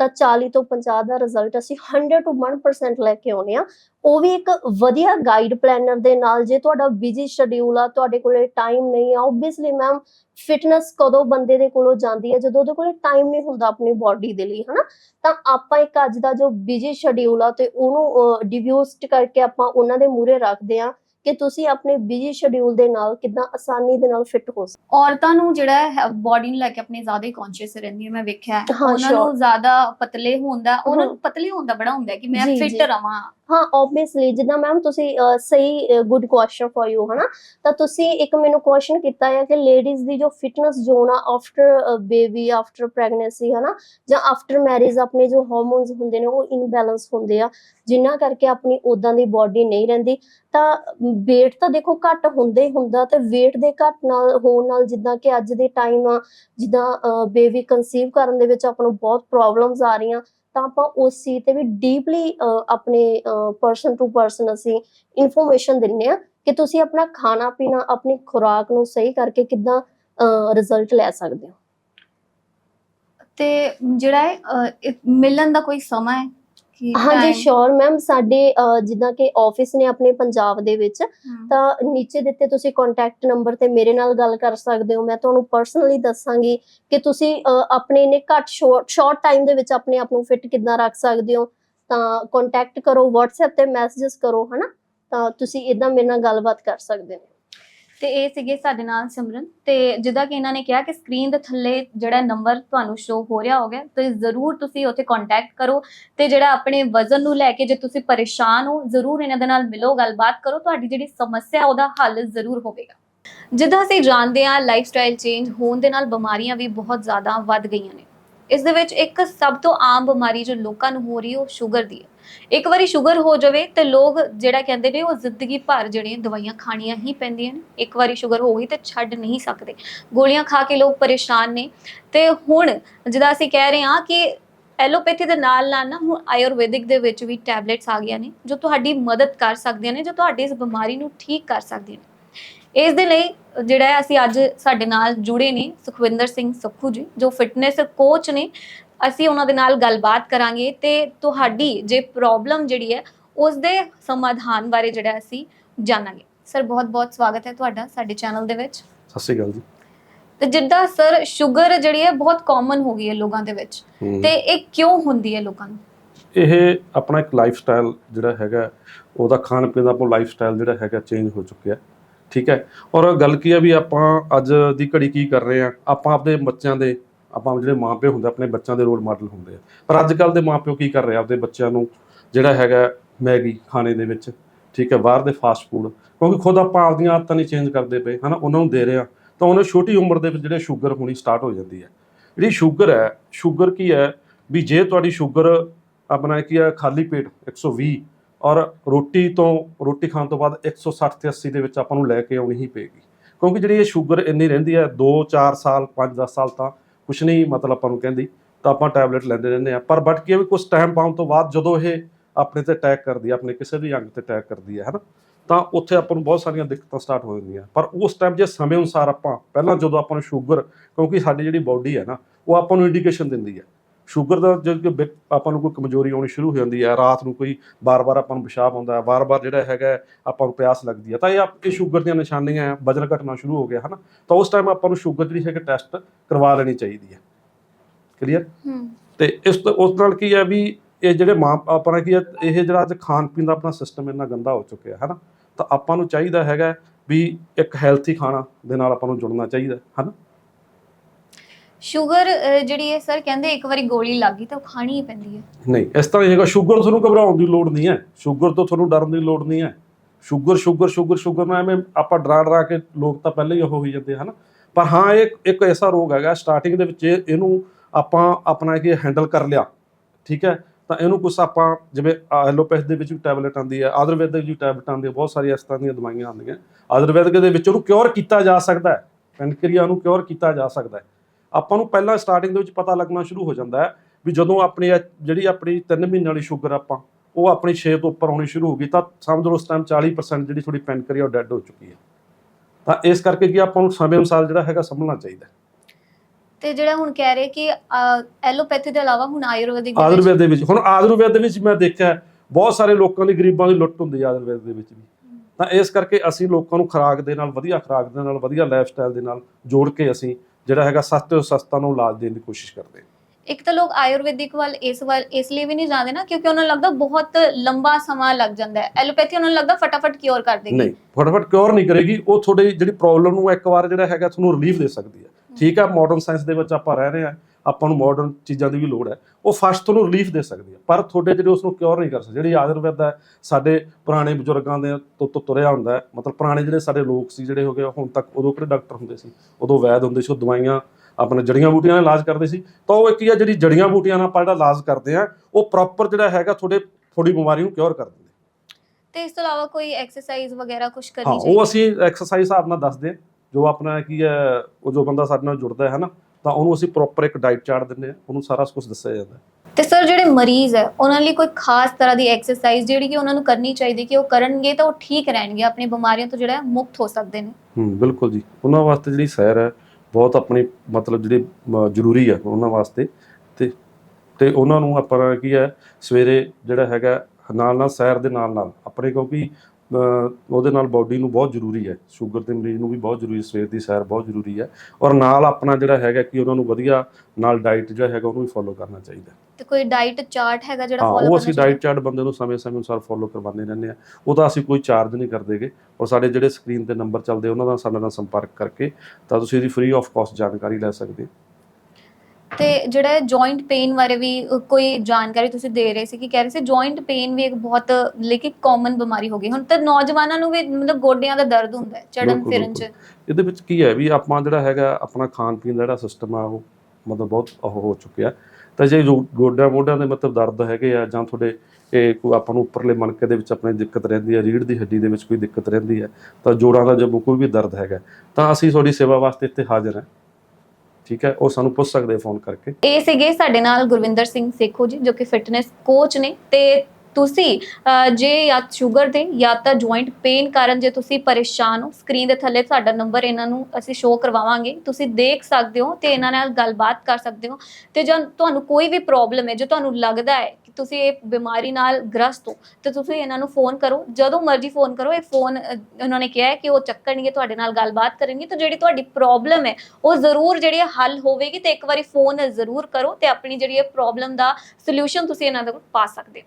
ਤਾਂ 40 ਤੋਂ 50 ਦਾ ਰਿਜ਼ਲਟ ਅਸੀਂ 100 ਤੋਂ 1% ਲੈ ਕੇ ਆਉਨੇ ਆ ਉਹ ਵੀ ਇੱਕ ਵਧੀਆ ਗਾਈਡ ਪਲੈਨਰ ਦੇ ਨਾਲ, ਜੇ ਤੁਹਾਡਾ ਬਿਜ਼ੀ ਸ਼ਡਿਊਲ ਆ, ਤੁਹਾਡੇ ਕੋਲੇ ਟਾਈਮ ਨਹੀਂ ਆ ਓਬਵੀਅਸਲੀ ਮੈਮ ਫਿਟਨੈਸ ਕਦੋਂ ਬੰਦੇ ਦੇ ਕੋਲੋਂ ਜਾਂਦੀ ਹੈ ਜਦੋਂ ਉਹਦੇ ਕੋਲੇ ਟਾਈਮ ਨਹੀਂ ਹੁੰਦਾ ਆਪਣੀ ਬਾਡੀ ਦੇ ਲਈ, ਹਨਾ? ਤਾਂ ਆਪਾਂ ਇੱਕ ਅੱਜ ਦਾ ਜੋ ਬਿਜ਼ੀ ਸ਼ਡਿਊਲ ਆ ਤੇ ਉਹਨੂੰ ਡਿਵਿਊਸਟ ਕਰਕੇ ਆਪਾਂ ਉਹਨਾਂ ਦੇ ਮੂਹਰੇ ਰੱਖਦੇ ਆ ਕਿ ਤੁਸੀਂ ਆਪਣੇ ਬਿਜ਼ੀ ਸ਼ਡਿਊਲ ਦੇ ਨਾਲ ਕਿਦਾਂ ਆਸਾਨੀ ਦੇ ਨਾਲ ਫਿੱਟ ਹੋ ਸਕਦੇ ਔਰਤਾਂ ਨੂੰ ਜਿਹੜਾ ਹੈ ਬਾਡੀ ਨੂੰ ਲੈ ਕੇ ਆਪਣੇ ਜ਼ਿਆਦਾ ਹੀ ਕੌਨਸ਼ੀਅਸ ਰਹਿੰਦੀ ਹੈ ਮੈਂ ਵੇਖਿਆ ਉਹਨਾਂ. ਨੂੰ ਜ਼ਿਆਦਾ ਪਤਲੇ ਹੁੰਦਾ ਉਹਨਾਂ। ਨੂੰ ਪਤਲੇ ਹੋਣ ਦਾ ਬੜਾ ਹੁੰਦਾ ਕਿ ਮੈਂ ਫਿੱਟ। ਰਵਾਂ ਹਾਂ ਓਬਵੀਅਸਲੀ ਜਿੱਦਾਂ ਮੈਮ ਤੁਸੀਂ ਸਹੀ ਗੁੱਡ ਕੁਐਸਚਨ ਫॉर ਯੂ ਹਨਾ? ਤਾਂ ਤੁਸੀਂ ਇੱਕ ਮੈਨੂੰ ਕੁਐਸਚਨ ਕੀਤਾ ਹੈ ਕਿ ਲੇਡੀਜ਼ ਦੀ ਜੋ ਫਿਟਨੈਸ ਜ਼ੋਨ ਆ ਆਫਟਰ ਬੇਬੀ ਆਫਟਰ ਪ੍ਰੈਗਨੈਂਸੀ ਹਨਾ? ਜਾਂ ਆਫਟਰ ਮੈਰਿਜ ਆਪਣੇ ਜੋ ਹਾਰਮੋਨਸ ਹੁੰਦੇ ਨੇ, ਉਹ ਇਨਬੈਲੈਂਸ ਹੁੰਦੇ ਆ ਜਿਨ੍ਹਾਂ ਕਰਕੇ ਆਪਣੀ ਉਦਾਂ ਦੀ ਬਾਡੀ ਨਹੀਂ ਰਹਿੰਦੀ। ਤਾਂ weight ਤਾਂ ਦੇਖੋ ਘੱਟ ਹੁੰਦੇ ਹੁੰਦਾ, ਤੇ weight ਦੇ ਘੱਟ ਨਾਲ, ਹੋਣ ਨਾਲ ਜਿੱਦਾਂ ਕਿ ਅੱਜ ਦੇ ਟਾਈਮ ਆ, ਜਿੱਦਾਂ ਬੇਬੀ ਕਨਸੀਵ ਕਰਨ ਦੇ ਵਿੱਚ ਆਪਾਂ ਨੂੰ ਬਹੁਤ ਪ੍ਰੋਬਲਮਸ ਆ ਰਹੀਆਂ ਤਾਂ ਆਪਾਂ ਉਸ ਚੀਜ਼ ਤੇ ਵੀ ਡੀਪਲੀ ਆਪਣੇ ਪਰਸਨ ਟੂ ਪਰਸਨ ਅਸੀਂ ਇਨਫੋਰਮੇਸ਼ਨ ਦਿੰਨੇ ਆ ਕਿ ਤੁਸੀਂ ਆਪਣਾ ਖਾਣਾ ਪੀਣਾ, ਆਪਣੀ ਖੁਰਾਕ ਨੂੰ ਸਹੀ ਕਰਕੇ ਕਿੱਦਾਂ ਰਿਜ਼ਲਟ ਲੈ ਸਕਦੇ ਹੋ। ਤੇ ਜਿਹੜਾ ਹੈ ਮਿਲਣ ਦਾ ਕੋਈ ਸਮਾਂ ਹੈ? ਹਾਂਜੀ ਸ਼ੋਰ ਮੈਮ ਸਾਡੇ ਜਿੱਦਾਂ ਕਿ ਆਫਿਸ ਨੇ ਆਪਣੇ ਪੰਜਾਬ ਦੇ ਵਿੱਚ। ਤਾਂ ਨੀਚੇ ਦਿੱਤੇ ਤੁਸੀਂ ਕੰਟੈਕਟ ਨੰਬਰ ਤੇ ਮੇਰੇ ਨਾਲ ਗੱਲ ਕਰ ਸਕਦੇ ਹੋ। ਮੈਂ ਤੁਹਾਨੂੰ ਪਰਸਨਲੀ ਦੱਸਾਂਗੀ ਕਿ ਤੁਸੀਂ ਆਪਣੇ ਇੰਨੇ ਘੱਟ ਸ਼ਾਰਟ ਟਾਈਮ ਦੇ ਵਿੱਚ ਆਪਣੇ ਆਪ ਨੂੰ ਫਿਟ ਕਿੱਦਾਂ ਰੱਖ ਸਕਦੇ ਹੋ। ਤਾਂ ਕੰਟੈਕਟ ਕਰੋ WhatsApp ਤੇ ਮੈਸੇजेस ਕਰੋ ਹਨਾ? ਤਾਂ ਤੁਸੀਂ ਇਦਾਂ ਮੇਰੇ ਨਾਲ ਗੱਲਬਾਤ ਕਰ ਸਕਦੇ ਹੋ। ਤੇ ਇਹ ਸੀਗੇ ਸਾਡੇ ਨਾਲ ਸਿਮਰਨ। ਤੇ ਜਿੱਦਾਂ ਕਿ ਇਹਨਾਂ ਨੇ ਕਿਹਾ ਕਿ ਸਕਰੀਨ ਦੇ ਥੱਲੇ ਜਿਹੜਾ ਨੰਬਰ ਤੁਹਾਨੂੰ ਸ਼ੋ ਹੋ ਰਿਹਾ ਹੋਗਾ ਤੇ ਜ਼ਰੂਰ ਤੁਸੀਂ ਉੱਥੇ ਕੰਟੈਕਟ ਕਰੋ ਤੇ ਜਿਹੜਾ ਆਪਣੇ ਵਜ਼ਨ ਨੂੰ ਲੈ ਕੇ ਜੇ ਤੁਸੀਂ ਪਰੇਸ਼ਾਨ ਹੋ, ਜ਼ਰੂਰ ਇਹਨਾਂ ਦੇ ਨਾਲ ਮਿਲੋ, ਗੱਲਬਾਤ ਕਰੋ, ਤੁਹਾਡੀ ਜਿਹੜੀ ਸਮੱਸਿਆ ਉਹਦਾ ਹੱਲ ਜ਼ਰੂਰ ਹੋਵੇਗਾ। ਜਿੱਦਾਂ ਅਸੀਂ ਜਾਣਦੇ ਹਾਂ ਲਾਈਫ ਸਟਾਈਲ ਚੇਂਜ ਹੋਣ ਦੇ ਨਾਲ ਬਿਮਾਰੀਆਂ ਵੀ ਬਹੁਤ ਜ਼ਿਆਦਾ ਵੱਧ ਗਈਆਂ ਨੇ। ਇਸ ਦੇ ਵਿੱਚ ਇੱਕ ਸਭ ਤੋਂ ਆਮ ਬਿਮਾਰੀ ਜੋ ਲੋਕਾਂ ਨੂੰ ਹੋ ਰਹੀ ਉਹ ਸ਼ੂਗਰ ਦੀ ਹੈ। ਇੱਕ ਵਾਰੀ ਸ਼ੂਗਰ ਹੋ ਜਾਵੇ ਤੇ ਲੋਕ ਜਿਹੜਾ ਕਹਿੰਦੇ ਨੇ ਉਹ ਜ਼ਿੰਦਗੀ ਭਰ ਜਿਹੜੀਆਂ ਦਵਾਈਆਂ ਖਾਣੀਆਂ ਹੀ ਪੈਂਦੀਆਂ ਨੇ। ਇੱਕ ਵਾਰੀ ਸ਼ੂਗਰ ਹੋ ਗਈ ਤੇ ਛੱਡ ਨਹੀਂ ਸਕਦੇ। ਗੋਲੀਆਂ ਖਾ ਕੇ ਲੋਕ ਪਰੇਸ਼ਾਨ ਨੇ। ਤੇ ਹੁਣ ਜਿੱਦਾਂ ਅਸੀਂ ਕਹਿ ਰਹੇ ਹਾਂ ਕਿ ਐਲੋਪੈਥੀ ਦੇ ਨਾਲ ਨਾਲ ਨਾ ਹੁਣ ਆਯੁਰਵੈਦਿਕ ਦੇ ਵਿੱਚ ਵੀ ਟੈਬਲੇਟਸ ਆ ਗਈਆਂ ਨੇ, ਜੋ ਤੁਹਾਡੀ ਮਦਦ ਕਰ ਸਕਦੀਆਂ ਨੇ, ਜੋ ਤੁਹਾਡੀ ਇਸ ਬਿਮਾਰੀ ਨੂੰ ਠੀਕ ਕਰ ਸਕਦੀਆਂ ਨੇ। ਇਸ ਦੇ ਲਈ ਜਿਹੜਾ ਹੈ ਅਸੀਂ ਅੱਜ ਸਾਡੇ ਨਾਲ ਜੁੜੇ ਨੇ ਸੁਖਵਿੰਦਰ ਸਿੰਘ ਸੁੱਖੂ ਜੀ, ਜੋ ਫਿਟਨੈਸ ਕੋਚ ਨੇ। ਅਸੀਂ ਉਹਨਾਂ ਦੇ ਨਾਲ ਗੱਲਬਾਤ ਕਰਾਂਗੇ ਤੇ ਤੁਹਾਡੀ ਜੇ ਪ੍ਰੋਬਲਮ ਜਿਹੜੀ ਹੈ ਉਸ ਦੇ ਸਮਾਧਾਨ ਬਾਰੇ ਜਿਹੜਾ ਅਸੀਂ ਜਾਣਾਂਗੇ। ਸਰ ਬਹੁਤ ਬਹੁਤ ਸਵਾਗਤ ਹੈ ਤੁਹਾਡਾ ਸਾਡੇ ਚੈਨਲ ਦੇ ਵਿੱਚ। ਸਤਿ ਸ਼੍ਰੀ ਅਕਾਲ ਜੀ। ਤੇ ਜਿੱਦਾਂ ਸਰ ਸ਼ੂਗਰ ਜਿਹੜੀ ਹੈ ਬਹੁਤ ਕਾਮਨ ਹੋ ਗਈ ਹੈ ਲੋਕਾਂ ਦੇ ਵਿੱਚ। ਤੇ ਇਹ ਕਿਉਂ ਹੁੰਦੀ ਹੈ ਲੋਕਾਂ ਨੂੰ? ਇਹ ਆਪਣਾ ਇੱਕ ਲਾਈਫ ਸਟਾਈਲ ਜਿਹੜਾ ਹੈਗਾ ਉਹਦਾ ਖਾਣ ਪੀਣ ਦਾ ਆਪੋ ਲਾਈਫ ਸਟਾਈਲ ਜਿਹੜਾ ਹੈਗਾ ਚੇਂਜ ਹੋ ਚੁੱਕਿਆ ਠੀਕ ਹੈ? ਔਰ ਗੱਲ ਕੀ ਹੈ ਵੀ ਆਪਾਂ ਅੱਜ ਦੀ ਘੜੀ ਕੀ ਕਰ ਰਹੇ ਆ ਆਪਾਂ ਆਪਦੇ ਬੱਚਿਆਂ ਦੇ ਆਪਾਂ ਜਿਹੜੇ ਮਾਪੇ ਹੁੰਦੇ ਆਪਣੇ ਬੱਚਿਆਂ ਦੇ ਰੋਲ ਮਾਡਲ ਹੁੰਦੇ ਆ। ਪਰ ਅੱਜ ਕੱਲ ਦੇ ਮਾਪਿਓ ਕੀ ਕਰ ਰਹੇ ਆ? ਆਪਦੇ ਬੱਚਿਆਂ ਨੂੰ ਜਿਹੜਾ ਹੈਗਾ ਮੈਗੀ ਖਾਣੇ ਦੇ ਵਿੱਚ, ਠੀਕ ਹੈ, ਬਾਹਰ ਦੇ ਫਾਸਟ ਫੂਡ ਕਿਉਂਕਿ ਖੁਦ ਆਪਾਂ ਆਪਦੀਆਂ ਆਦਤਾਂ ਨਹੀਂ ਚੇਂਜ ਕਰਦੇ ਪਏ, ਹਨਾ? ਉਹਨਾਂ ਨੂੰ ਦੇ ਰਹੇ ਆ। ਤਾਂ ਉਹਨਾਂ ਛੋਟੀ ਉਮਰ ਦੇ ਵਿੱਚ ਜਿਹੜੇ ਸ਼ੂਗਰ ਹੋਣੀ ਸਟਾਰਟ ਹੋ ਜਾਂਦੀ ਹੈ। ਜਿਹੜੀ ਸ਼ੂਗਰ ਹੈ ਸ਼ੂਗਰ ਕੀ ਹੈ? ਵੀ ਜੇ ਤੁਹਾਡੀ ਸ਼ੂਗਰ ਆਪਣਾ ਕੀ ਹੈ, ਖਾਲੀ ਪੇਟ 120 ਔਰ ਰੋਟੀ ਤੋਂ, ਰੋਟੀ ਖਾਣ ਤੋਂ ਬਾਅਦ 160 ਤੇ 80 ਦੇ ਵਿੱਚ ਆਪਾਂ ਨੂੰ ਲੈ ਕੇ ਆਉਣੀ ਹੀ ਪਏਗੀ। ਕਿਉਂਕਿ ਜਿਹੜੀ ਇਹ ਸ਼ੂਗਰ ਇੰਨੀ ਰਹਿੰਦੀ ਹੈ 2 4 ਸਾਲ 5 10 ਸਾਲ ਤਾਂ ਕੁਛ ਨਹੀਂ ਮਤਲਬ ਆਪਾਂ ਨੂੰ ਕਹਿੰਦੀ, ਤਾਂ ਆਪਾਂ ਟੈਬਲੇਟ ਲੈਂਦੇ ਰਹਿੰਦੇ ਆ ਪਰ ਬਟ ਕੀ ਵੀ ਕੁਝ ਟਾਈਮ ਪਾਉਣ ਤੋਂ ਬਾਅਦ ਜਦੋਂ ਇਹ ਆਪਣੇ ਤੇ ਅਟੈਕ ਕਰਦੀ ਹੈ, ਆਪਣੇ ਕਿਸੇ ਵੀ ਅੰਗ ਤੇ ਅਟੈਕ ਕਰਦੀ ਹੈ, ਹਨਾ? ਤਾਂ ਉੱਥੇ ਆਪਾਂ ਨੂੰ ਬਹੁਤ ਸਾਰੀਆਂ ਦਿੱਕਤਾਂ ਸਟਾਰਟ ਹੋ ਜਾਂਦੀਆਂ। ਪਰ ਉਸ ਟਾਈਮ ਜੇ ਸਮੇਂ ਅਨੁਸਾਰ ਆਪਾਂ, ਪਹਿਲਾਂ ਜਦੋਂ ਆਪਾਂ ਨੂੰ ਸ਼ੂਗਰ ਕਿਉਂਕਿ ਸਾਡੀ ਜਿਹੜੀ ਬਾਡੀ ਹੈ ਨਾ, ਉਹ ਆਪਾਂ ਨੂੰ ਇੰਡੀਕੇਸ਼ਨ ਦਿੰਦੀ ਹੈ। ਸ਼ੂਗਰ ਦਾ ਜਦੋਂ ਕਿ ਆਪਾਂ ਨੂੰ ਕੋਈ ਕਮਜ਼ੋਰੀ ਆਉਣੀ ਸ਼ੁਰੂ ਹੋ ਜਾਂਦੀ ਹੈ ਰਾਤ ਨੂੰ ਕੋਈ ਬਾਰ-ਬਾਰ ਆਪਾਂ ਨੂੰ ਪਿਸ਼ਾਬ ਆਉਂਦਾ ਹੈ ਬਾਰ-ਬਾਰ ਜਿਹੜਾ ਹੈਗਾ ਆਪਾਂ ਨੂੰ ਪਿਆਸ ਲੱਗਦੀ ਹੈ। ਤਾਂ ਇਹ ਆਪ ਇਹ ਸ਼ੂਗਰ ਦੀਆਂ ਨਿਸ਼ਾਨੀਆਂ ਹੈ ਵਜਨ ਘਟਣਾ ਸ਼ੁਰੂ ਹੋ ਗਿਆ ਹਨਾ? ਤਾਂ ਉਸ ਟਾਈਮ ਆਪਾਂ ਨੂੰ ਸ਼ੂਗਰ ਜਿਹੜੀ ਹੈਗਾ ਟੈਸਟ ਕਰਵਾ ਲੈਣੀ ਚਾਹੀਦੀ ਹੈ। ਕਲੀਅਰ ਹੂੰ। ਤੇ ਇਸ ਉਸ ਨਾਲ ਕੀ ਹੈ ਵੀ ਇਹ ਜਿਹੜੇ ਮਾਂ ਆਪਣਾ ਕੀ ਹੈ ਇਹ ਜਿਹੜਾ ਅੱਜ ਖਾਣ ਪੀਣ ਦਾ ਆਪਣਾ ਸਿਸਟਮ ਇੰਨਾ ਗੰਦਾ ਹੋ ਚੁੱਕਿਆ ਹੈ ਨਾ ਤਾਂ ਆਪਾਂ ਨੂੰ ਚਾਹੀਦਾ ਹੈਗਾ ਵੀ ਇੱਕ ਹੈਲਥੀ ਖਾਣਾ ਦੇ ਨਾਲ ਆਪਾਂ ਨੂੰ ਜੁੜਨਾ ਚਾਹੀਦਾ ਹੈ ਨਾ ਸ਼ੂਗਰ ਜਿਹੜੀ ਹੈ ਸਰ ਕਹਿੰਦੇ ਇੱਕ ਵਾਰੀ ਗੋਲੀ ਲੱਗ ਗਈ ਤਾਂ ਉਹ ਖਾਣੀ ਹੀ ਪੈਂਦੀ ਹੈ। ਨਹੀਂ, ਇਸ ਤਰ੍ਹਾਂ ਨਹੀਂ ਹੈਗਾ, ਸ਼ੂਗਰ ਤੁਹਾਨੂੰ ਘਬਰਾਉਣ ਦੀ ਲੋੜ ਨਹੀਂ ਹੈ। ਸ਼ੂਗਰ ਤੋਂ ਤੁਹਾਨੂੰ ਡਰਨ ਦੀ ਲੋੜ ਨਹੀਂ ਹੈ। ਸ਼ੂਗਰ ਸ਼ੂਗਰ ਸ਼ੂਗਰ ਸ਼ੂਗਰ ਨਾਲ ਐਵੇਂ ਆਪਾਂ ਡਰਾ ਡਰਾ ਕੇ ਲੋਕ ਤਾਂ ਪਹਿਲਾਂ ਹੀ ਉਹ ਹੋਈ ਜਾਂਦੇ ਹਨ? ਪਰ ਹਾਂ, ਇਹ ਇੱਕ ਐਸਾ ਰੋਗ ਹੈਗਾ ਸਟਾਰਟਿੰਗ ਦੇ ਵਿੱਚ ਇਹਨੂੰ ਆਪਾਂ ਆਪਣਾ ਕੀ ਹੈਂਡਲ ਕਰ ਲਿਆ, ਠੀਕ ਹੈ? ਤਾਂ ਇਹਨੂੰ ਕੁਛ ਆਪਾਂ ਜਿਵੇਂ ਐਲੋਪੈਥ ਦੇ ਵਿੱਚ ਵੀ ਟੈਬਲੇਟ ਆਉਂਦੀ ਹੈ, ਆਯੁਰਵੈਦ ਦੇ ਵਿੱਚ ਵੀ ਟੈਬਲੇਟ ਆਉਂਦੀ ਹੈ ਬਹੁਤ ਸਾਰੀਆਂ ਇਸ ਤਰ੍ਹਾਂ ਦੀਆਂ ਦਵਾਈਆਂ ਆਉਂਦੀਆਂ। ਆਯੁਰਵੈਦਿਕ ਦੇ ਵਿੱਚ ਉਹਨੂੰ ਕਿਉਰ ਕੀਤਾ ਜਾ ਸਕਦਾ ਹੈ ਪੈਨਕ੍ਰੀਆ ਨੂੰ ਕਿਉਰ ਕੀਤਾ ਜਾ ਸਕਦਾ ਹੈ। ਆਪਾਂ ਨੂੰ ਪਹਿਲਾਂ ਸਟਾਰਟਿੰਗ ਦੇ ਵਿੱਚ ਪਤਾ ਲੱਗਣਾ ਸ਼ੁਰੂ ਹੋ ਜਾਂਦਾ ਹੈ ਵੀ ਜਦੋਂ ਆਪਣੀ ਜਿਹੜੀ ਆਪਣੀ 3 ਮਹੀਨੇ ਵਾਲੀ ਸ਼ੂਗਰ ਆਪਾਂ ਉਹ ਆਪਣੀ 6 ਤੋਂ ਉੱਪਰ ਆਉਣੀ ਸ਼ੁਰੂ ਹੋ ਗਈ ਤਾਂ ਸਮਝ ਲਓ ਉਸ ਟਾਈਮ 40% ਜਿਹੜੀ ਥੋੜੀ ਪੈਨਕ੍ਰੀਆ ਉਹ ਡੈੱਡ ਹੋ ਚੁੱਕੀ ਹੈ ਤਾਂ ਇਸ ਕਰਕੇ ਕੀ ਆਪਾਂ ਨੂੰ ਸਮੇਂ ਅਨੁਸਾਰ ਜਿਹੜਾ ਹੈਗਾ ਸਮਝਣਾ ਚਾਹੀਦਾ। ਤੇ ਜਿਹੜਾ ਹੁਣ ਕਹਿ ਰਹੇ ਕਿ ਐਲੋਪੈਥੀ ਦੇ ਇਲਾਵਾ ਹੁਣ ਆਯੁਰਵੈਦਿਕ ਆਯੁਰਵੈਦ ਦੇ ਵਿੱਚ ਹੁਣ ਆਯੁਰਵੈਦ ਦੇ ਵਿੱਚ ਮੈਂ ਦੇਖਿਆ ਬਹੁਤ ਸਾਰੇ ਲੋਕਾਂ ਦੀ ਗਰੀਬਾਂ ਦੀ ਲੁੱਟ ਹੁੰਦੀ ਹੈ ਆਯੁਰਵੈਦ ਦੇ ਵਿੱਚ ਵੀ ਤਾਂ ਇਸ ਕਰਕੇ ਅਸੀਂ ਲੋਕਾਂ ਨੂੰ ਖੁਰਾਕ ਦੇ ਨਾਲ ਵਧੀਆ ਖੁਰਾਕ ਦੇ ਨਾਲ ਵਧੀਆ ਲਾਈਫ ਸਟਾਈਲ ਦੇ ਨਾਲ ਜੋੜ ਕੇ ਅਸੀਂ ਜਿਹੜਾ ਹੈਗਾ ਸਸਤੇ ਤੋਂ ਸਸਤਾ ਨੂੰ ਇਲਾਜ ਦੇਣ ਦੀ ਕੋਸ਼ਿਸ਼ ਕਰਦੇ ਹਾਂ ਇੱਕ ਤਾਂ ਲੋਕ ਆਯੁਰਵੈਦਿਕ ਵੱਲ ਇਸ ਵੱਲ ਇਸ ਲਈ ਵੀ ਨਹੀਂ ਜਾਂਦੇ ਨਾ ਕਿਉਂਕਿ ਉਹਨਾਂ ਨੂੰ ਲੱਗਦਾ ਬਹੁਤ ਲੰਬਾ ਸਮਾਂ ਲੱਗ ਜਾਂਦਾ ਹੈ। ਐਲੋਪੈਥੀ ਉਹਨਾਂ ਨੂੰ ਲੱਗਦਾ ਫਟਾਫਟ ਕਿਉਰ ਕਰ ਦੇਗੀ। ਨਹੀਂ ਫਟਾਫਟ ਕਿਉਰ ਨਹੀਂ ਕਰੇਗੀ ਉਹ ਤੁਹਾਡੀ ਜਿਹੜੀ ਪ੍ਰੋਬਲਮ ਨੂੰ ਇੱਕ ਵਾਰ ਜਿਹੜਾ ਹੈਗਾ ਤੁਹਾਨੂੰ ਰਿਲੀਫ ਦੇ ਸਕਦੀ ਹੈ। ਠੀਕ ਹੈ ਮਾਡਰਨ ਸਾਇੰਸ ਦੇ ਵਿੱਚ ਆਪਾਂ ਰਹਿ ਰਹੇ ਹਾਂ। ਆਪਾਂ ਨੂੰ ਮਾਡਰਨ ਚੀਜ਼ਾਂ ਦੀ ਵੀ ਲੋੜ ਹੈ। ਉਹ ਫਸਟ ਤੁਹਾਨੂੰ ਰਿਲੀਫ ਦੇ ਸਕਦੀ ਹੈ। ਪਰ ਤੁਹਾਡੇ ਜਿਹੜੇ ਉਸ ਨੂੰ ਕਿਉਰ ਨਹੀਂ ਕਰ ਸਕਦੇ ਜਿਹੜੀ ਆਯੁਰਵੈਦ ਹੈ ਸਾਡੇ ਪੁਰਾਣੇ ਬਜ਼ੁਰਗਾਂ ਦੇ ਤੋਂ ਤੁਰਿਆ ਹੁੰਦਾ ਹੈ। ਮਤਲਬ ਪੁਰਾਣੇ ਜਿਹੜੇ ਸਾਡੇ ਲੋਕ ਸੀ ਜਿਹੜੇ ਹੋ ਗਏ ਹੁਣ ਤੱਕ ਉਦੋਂ ਕਿਹੜੇ ਡਾਕਟਰ ਹੁੰਦੇ ਸੀ? ਉਦੋਂ ਵੈਦ ਹੁੰਦੇ ਸੀ ਉਹ ਦਵਾਈਆਂ ਆਪਣੇ ਜੜੀਆਂ ਬੂਟੀਆਂ ਨਾਲ ਇਲਾਜ ਕਰਦੇ ਸੀ। ਤਾਂ ਉਹ ਇੱਕ ਹੀ ਆ ਜਿਹੜੀ ਜੜੀਆਂ ਬੂਟੀਆਂ ਨਾਲ ਆਪਾਂ ਜਿਹੜਾ ਇਲਾਜ ਕਰਦੇ ਆ ਉਹ ਪ੍ਰੋਪਰ ਜਿਹੜਾ ਹੈਗਾ ਤੁਹਾਡੇ ਥੋੜੀ ਬਿਮਾਰੀ ਨੂੰ ਕਿਉਰ ਕਰ ਦਿੰਦੇ। ਤੇ ਇਸ ਤੋਂ ਇਲਾਵਾ ਕੋਈ ਐਕਸਰਸਾਈਜ਼ ਵਗੈਰਾ ਕੁਝ ਹਾਂ ਕਰਨੀ ਉਹ ਚਾਹੀਦੀ ਅਸੀਂ ਐਕਸਰਸਾਈਜ਼ ਹਿਸਾਬ ਨਾਲ ਦੱਸਦੇ ਹਾਂ। ਜੋ ਆਪਣਾ ਕੀ ਹੈ ਉਹ ਜੋ ਬੰਦਾ ਸਾਡੇ ਨਾਲ ਜੁੜਦਾ ਹੈ ਨਾ ਤਾਂ ਉਹਨੂੰ ਅਸੀਂ ਪ੍ਰੋਪਰ ਇੱਕ ਡਾਈਟ ਚਾਰਟ ਦਿੰਦੇ ਆ ਉਹਨੂੰ ਸਾਰਾ ਕੁਝ ਦੱਸਿਆ ਜਾਂਦਾ। ਤੇ ਸਰ ਜਿਹੜੇ ਮਰੀਜ਼ ਹੈ ਉਹਨਾਂ ਲਈ ਕੋਈ ਖਾਸ ਤਰ੍ਹਾਂ ਦੀ ਐਕਸਰਸਾਈਜ਼ ਜਿਹੜੀ ਕਿ ਉਹਨਾਂ ਨੂੰ ਕਰਨੀ ਚਾਹੀਦੀ ਕਿ ਉਹ ਕਰਨਗੇ ਤਾਂ ਉਹ ਠੀਕ ਰਹਿਣਗੇ ਆਪਣੀ ਬਿਮਾਰੀਆਂ ਤੋਂ ਜਿਹੜਾ ਮੁਕਤ ਹੋ ਸਕਦੇ ਨੇ? ਹੂੰ ਬਿਲਕੁਲ ਜੀ। ਉਹਨਾਂ ਵਾਸਤੇ ਜਿਹੜੀ ਸੈਰ ਹੈ ਬਹੁਤ ਆਪਣੀ ਮਤਲਬ ਜਿਹੜੀ ਜ਼ਰੂਰੀ ਹੈ ਉਹਨਾਂ ਵਾਸਤੇ। ਤੇ ਤੇ ਉਹਨਾਂ ਨੂੰ ਆਪਾਂ ਕੀ ਹੈ ਸਵੇਰੇ ਜਿਹੜਾ ਹੈਗਾ ਨਾਲ ਨਾਲ ਸੈਰ ਦੇ ਨਾਲ ਨਾਲ ਆਪਣੇ ਕਿਉਂਕਿ ਉਹਦੇ ਨਾਲ ਬਾਡੀ ਨੂੰ ਬਹੁਤ ਜ਼ਰੂਰੀ ਹੈ। ਸ਼ੂਗਰ ਦੇ ਮਰੀਜ਼ ਨੂੰ ਵੀ ਬਹੁਤ ਜ਼ਰੂਰੀ ਹੈ। ਸਵੇਰ ਦੀ ਸੈਰ ਬਹੁਤ ਜ਼ਰੂਰੀ ਹੈ। ਔਰ ਨਾਲ ਆਪਣਾ ਜਿਹੜਾ ਹੈਗਾ ਕਿ ਉਹਨਾਂ ਨੂੰ ਵਧੀਆ ਨਾਲ ਡਾਈਟ ਜਿਹੜਾ ਹੈਗਾ ਉਹਨੂੰ ਵੀ ਫੋਲੋ ਕਰਨਾ ਚਾਹੀਦਾ ਤੇ ਕੋਈ ਡਾਈਟ ਚਾਰਟ ਹੈਗਾ ਜਿਹੜਾ ਫੋਲੋ ਉਹ ਕਰਨਾ ਅਸੀਂ ਡਾਈਟ ਚਾਰਟ ਬੰਦੇ ਨੂੰ ਸਮੇਂ-ਸਮੇਂ ਅਨੁਸਾਰ ਫੋਲੋ ਕਰਵਾਉਂਦੇ ਰਹਿੰਦੇ ਆ ਉਹਦਾ ਅਸੀਂ ਕੋਈ ਚਾਰਜ ਨਹੀਂ ਕਰਦੇਗੇ ਔਰ ਸਾਡੇ ਜਿਹੜੇ ਸਕਰੀਨ ਤੇ ਨੰਬਰ ਚੱਲਦੇ ਉਹਨਾਂ ਦਾ ਸਾਡੇ ਨਾਲ ਸੰਪਰਕ ਕਰਕੇ ਤਾਂ ਤੁਸੀਂ ਇਹਦੀ ਫ੍ਰੀ ਆਫ ਕਾਸਟ ਜਾਣਕਾਰੀ ਲੈ ਸਕਦੇ ਹੋ। ਤੇ ਜਿਹੜਾ ਜੁਆਇੰਟ ਪੇਨ ਬਾਰੇ ਵੀ ਕੋਈ ਜਾਣਕਾਰੀ ਤੁਸੀਂ ਦੇ ਰਹੇ ਸੀ ਕਿ ਕਹਿ ਰਹੇ ਸੀ ਜੁਆਇੰਟ ਪੇਨ ਵੀ ਇੱਕ ਬਹੁਤ ਲੇਕਿਨ ਕਾਮਨ ਬਿਮਾਰੀ ਹੋ ਗਈ। ਹੁਣ ਤਾਂ ਨੌਜਵਾਨਾਂ ਨੂੰ ਵੀ ਮਤਲਬ ਗੋਡਿਆਂ ਦਾ ਦਰਦ ਹੁੰਦਾ ਹੈ ਚੜਨ ਫਿਰਨ ਚ। ਇਹਦੇ ਵਿੱਚ ਕੀ ਹੈ ਵੀ ਆਪਾਂ ਜਿਹੜਾ ਹੈਗਾ ਆਪਣਾ ਖਾਣ ਪੀਣ ਦਾ ਜਿਹੜਾ ਸਿਸਟਮ ਆ ਉਹ ਮਤਲਬ ਬਹੁਤ ਉਹ ਹੋ ਚੁੱਕਿਆ। ਤਾਂ ਜੇ ਗੋਡਿਆਂ ਮੋਢਿਆਂ ਦੇ ਮਤਲਬ ਦਰਦ ਹੈਗੇ ਆ ਜਾਂ ਤੁਹਾਡੇ ਇਹ ਕੋਈ ਆਪਾਂ ਨੂੰ ਉੱਪਰਲੇ ਮਣਕੇ ਦੇ ਵਿੱਚ ਆਪਣੇ ਦਿੱਕਤ ਰਹਿੰਦੀ ਹੈ ਰੀੜ੍ਹ ਦੀ ਹੱਡੀ ਦੇ ਵਿੱਚ ਕੋਈ ਦਿੱਕਤ ਰਹਿੰਦੀ ਹੈ ਤਾਂ ਜੋੜਾਂ ਦਾ ਜਦੋਂ ਕੋਈ ਵੀ ਦਰਦ ਹੈਗਾ। ਤਾਂ ਅਸੀਂ ਤੁਹਾਡੀ ਸੇਵਾ ਵਾਸਤੇ ਇੱਥੇ ਹਾਜ਼ਰ ਹਾਂ। ਠੀਕ ਹੈ, ਉਹ ਸਾਨੂੰ ਪੁੱਛ ਸਕਦੇ ਫੋਨ ਕਰਕੇ। ਇਹ ਸੀਗੇ ਸਾਡੇ ਨਾਲ ਗੁਰਵਿੰਦਰ ਸਿੰਘ ਸੇਖੋ ਜੀ, ਜੋ ਕਿ ਫਿਟਨੈਸ ਕੋਚ ਨੇ। ਤੇ ਤੁਸੀਂ ਜੇ ਜਾਂ ਸ਼ੂਗਰ ਦੇ ਜਾਂ ਤਾਂ ਜੁਆਇੰਟ ਪੇਨ ਕਾਰਨ ਜੇ ਤੁਸੀਂ ਪਰੇਸ਼ਾਨ ਹੋ ਸਕਰੀਨ ਦੇ ਥੱਲੇ ਸਾਡਾ ਨੰਬਰ ਇਹਨਾਂ ਨੂੰ ਅਸੀਂ ਸ਼ੋਅ ਕਰਵਾਵਾਂਗੇ। ਤੁਸੀਂ ਦੇਖ ਸਕਦੇ ਹੋ ਤੇ ਇਹਨਾਂ ਨਾਲ ਗੱਲਬਾਤ ਕਰ ਸਕਦੇ ਹੋ। ਤੇ ਜੇ ਤੁਹਾਨੂੰ ਕੋਈ ਵੀ ਪ੍ਰੋਬਲਮ ਹੈ, ਜੋ ਤੁਹਾਨੂੰ ਲੱਗਦਾ ਹੈ ਤੁਸੀਂ ਇਹ ਬਿਮਾਰੀ ਨਾਲ ਗ੍ਰਸਤ ਹੋ, ਤੇ ਤੁਸੀਂ ਇਹਨਾਂ ਨੂੰ ਫੋਨ ਕਰੋ, ਜਦੋਂ ਮਰਜ਼ੀ ਫੋਨ ਕਰੋ, ਇਹ ਫੋਨ ਉਹਨਾਂ ਨੇ ਕਿਹਾ ਹੈ ਕਿ ਉਹ ਚੱਕਣਗੇ, ਤੁਹਾਡੇ ਨਾਲ ਗੱਲਬਾਤ ਕਰਨਗੇ, ਤਾਂ ਜਿਹੜੀ ਤੁਹਾਡੀ ਪ੍ਰੋਬਲਮ ਹੈ, ਉਹ ਜ਼ਰੂਰ ਜਿਹੜੀ ਹੈ ਹੱਲ ਹੋਵੇਗੀ, ਤੇ ਇੱਕ ਵਾਰੀ ਫੋਨ ਜ਼ਰੂਰ ਕਰੋ, ਤੇ ਆਪਣੀ ਜਿਹੜੀ ਇਹ ਪ੍ਰੋਬਲਮ ਦਾ ਸੋਲੂਸ਼ਨ ਤੁਸੀਂ ਇਹਨਾਂ ਦੇ ਕੋਲ ਪਾ ਸਕਦੇ ਹੋ।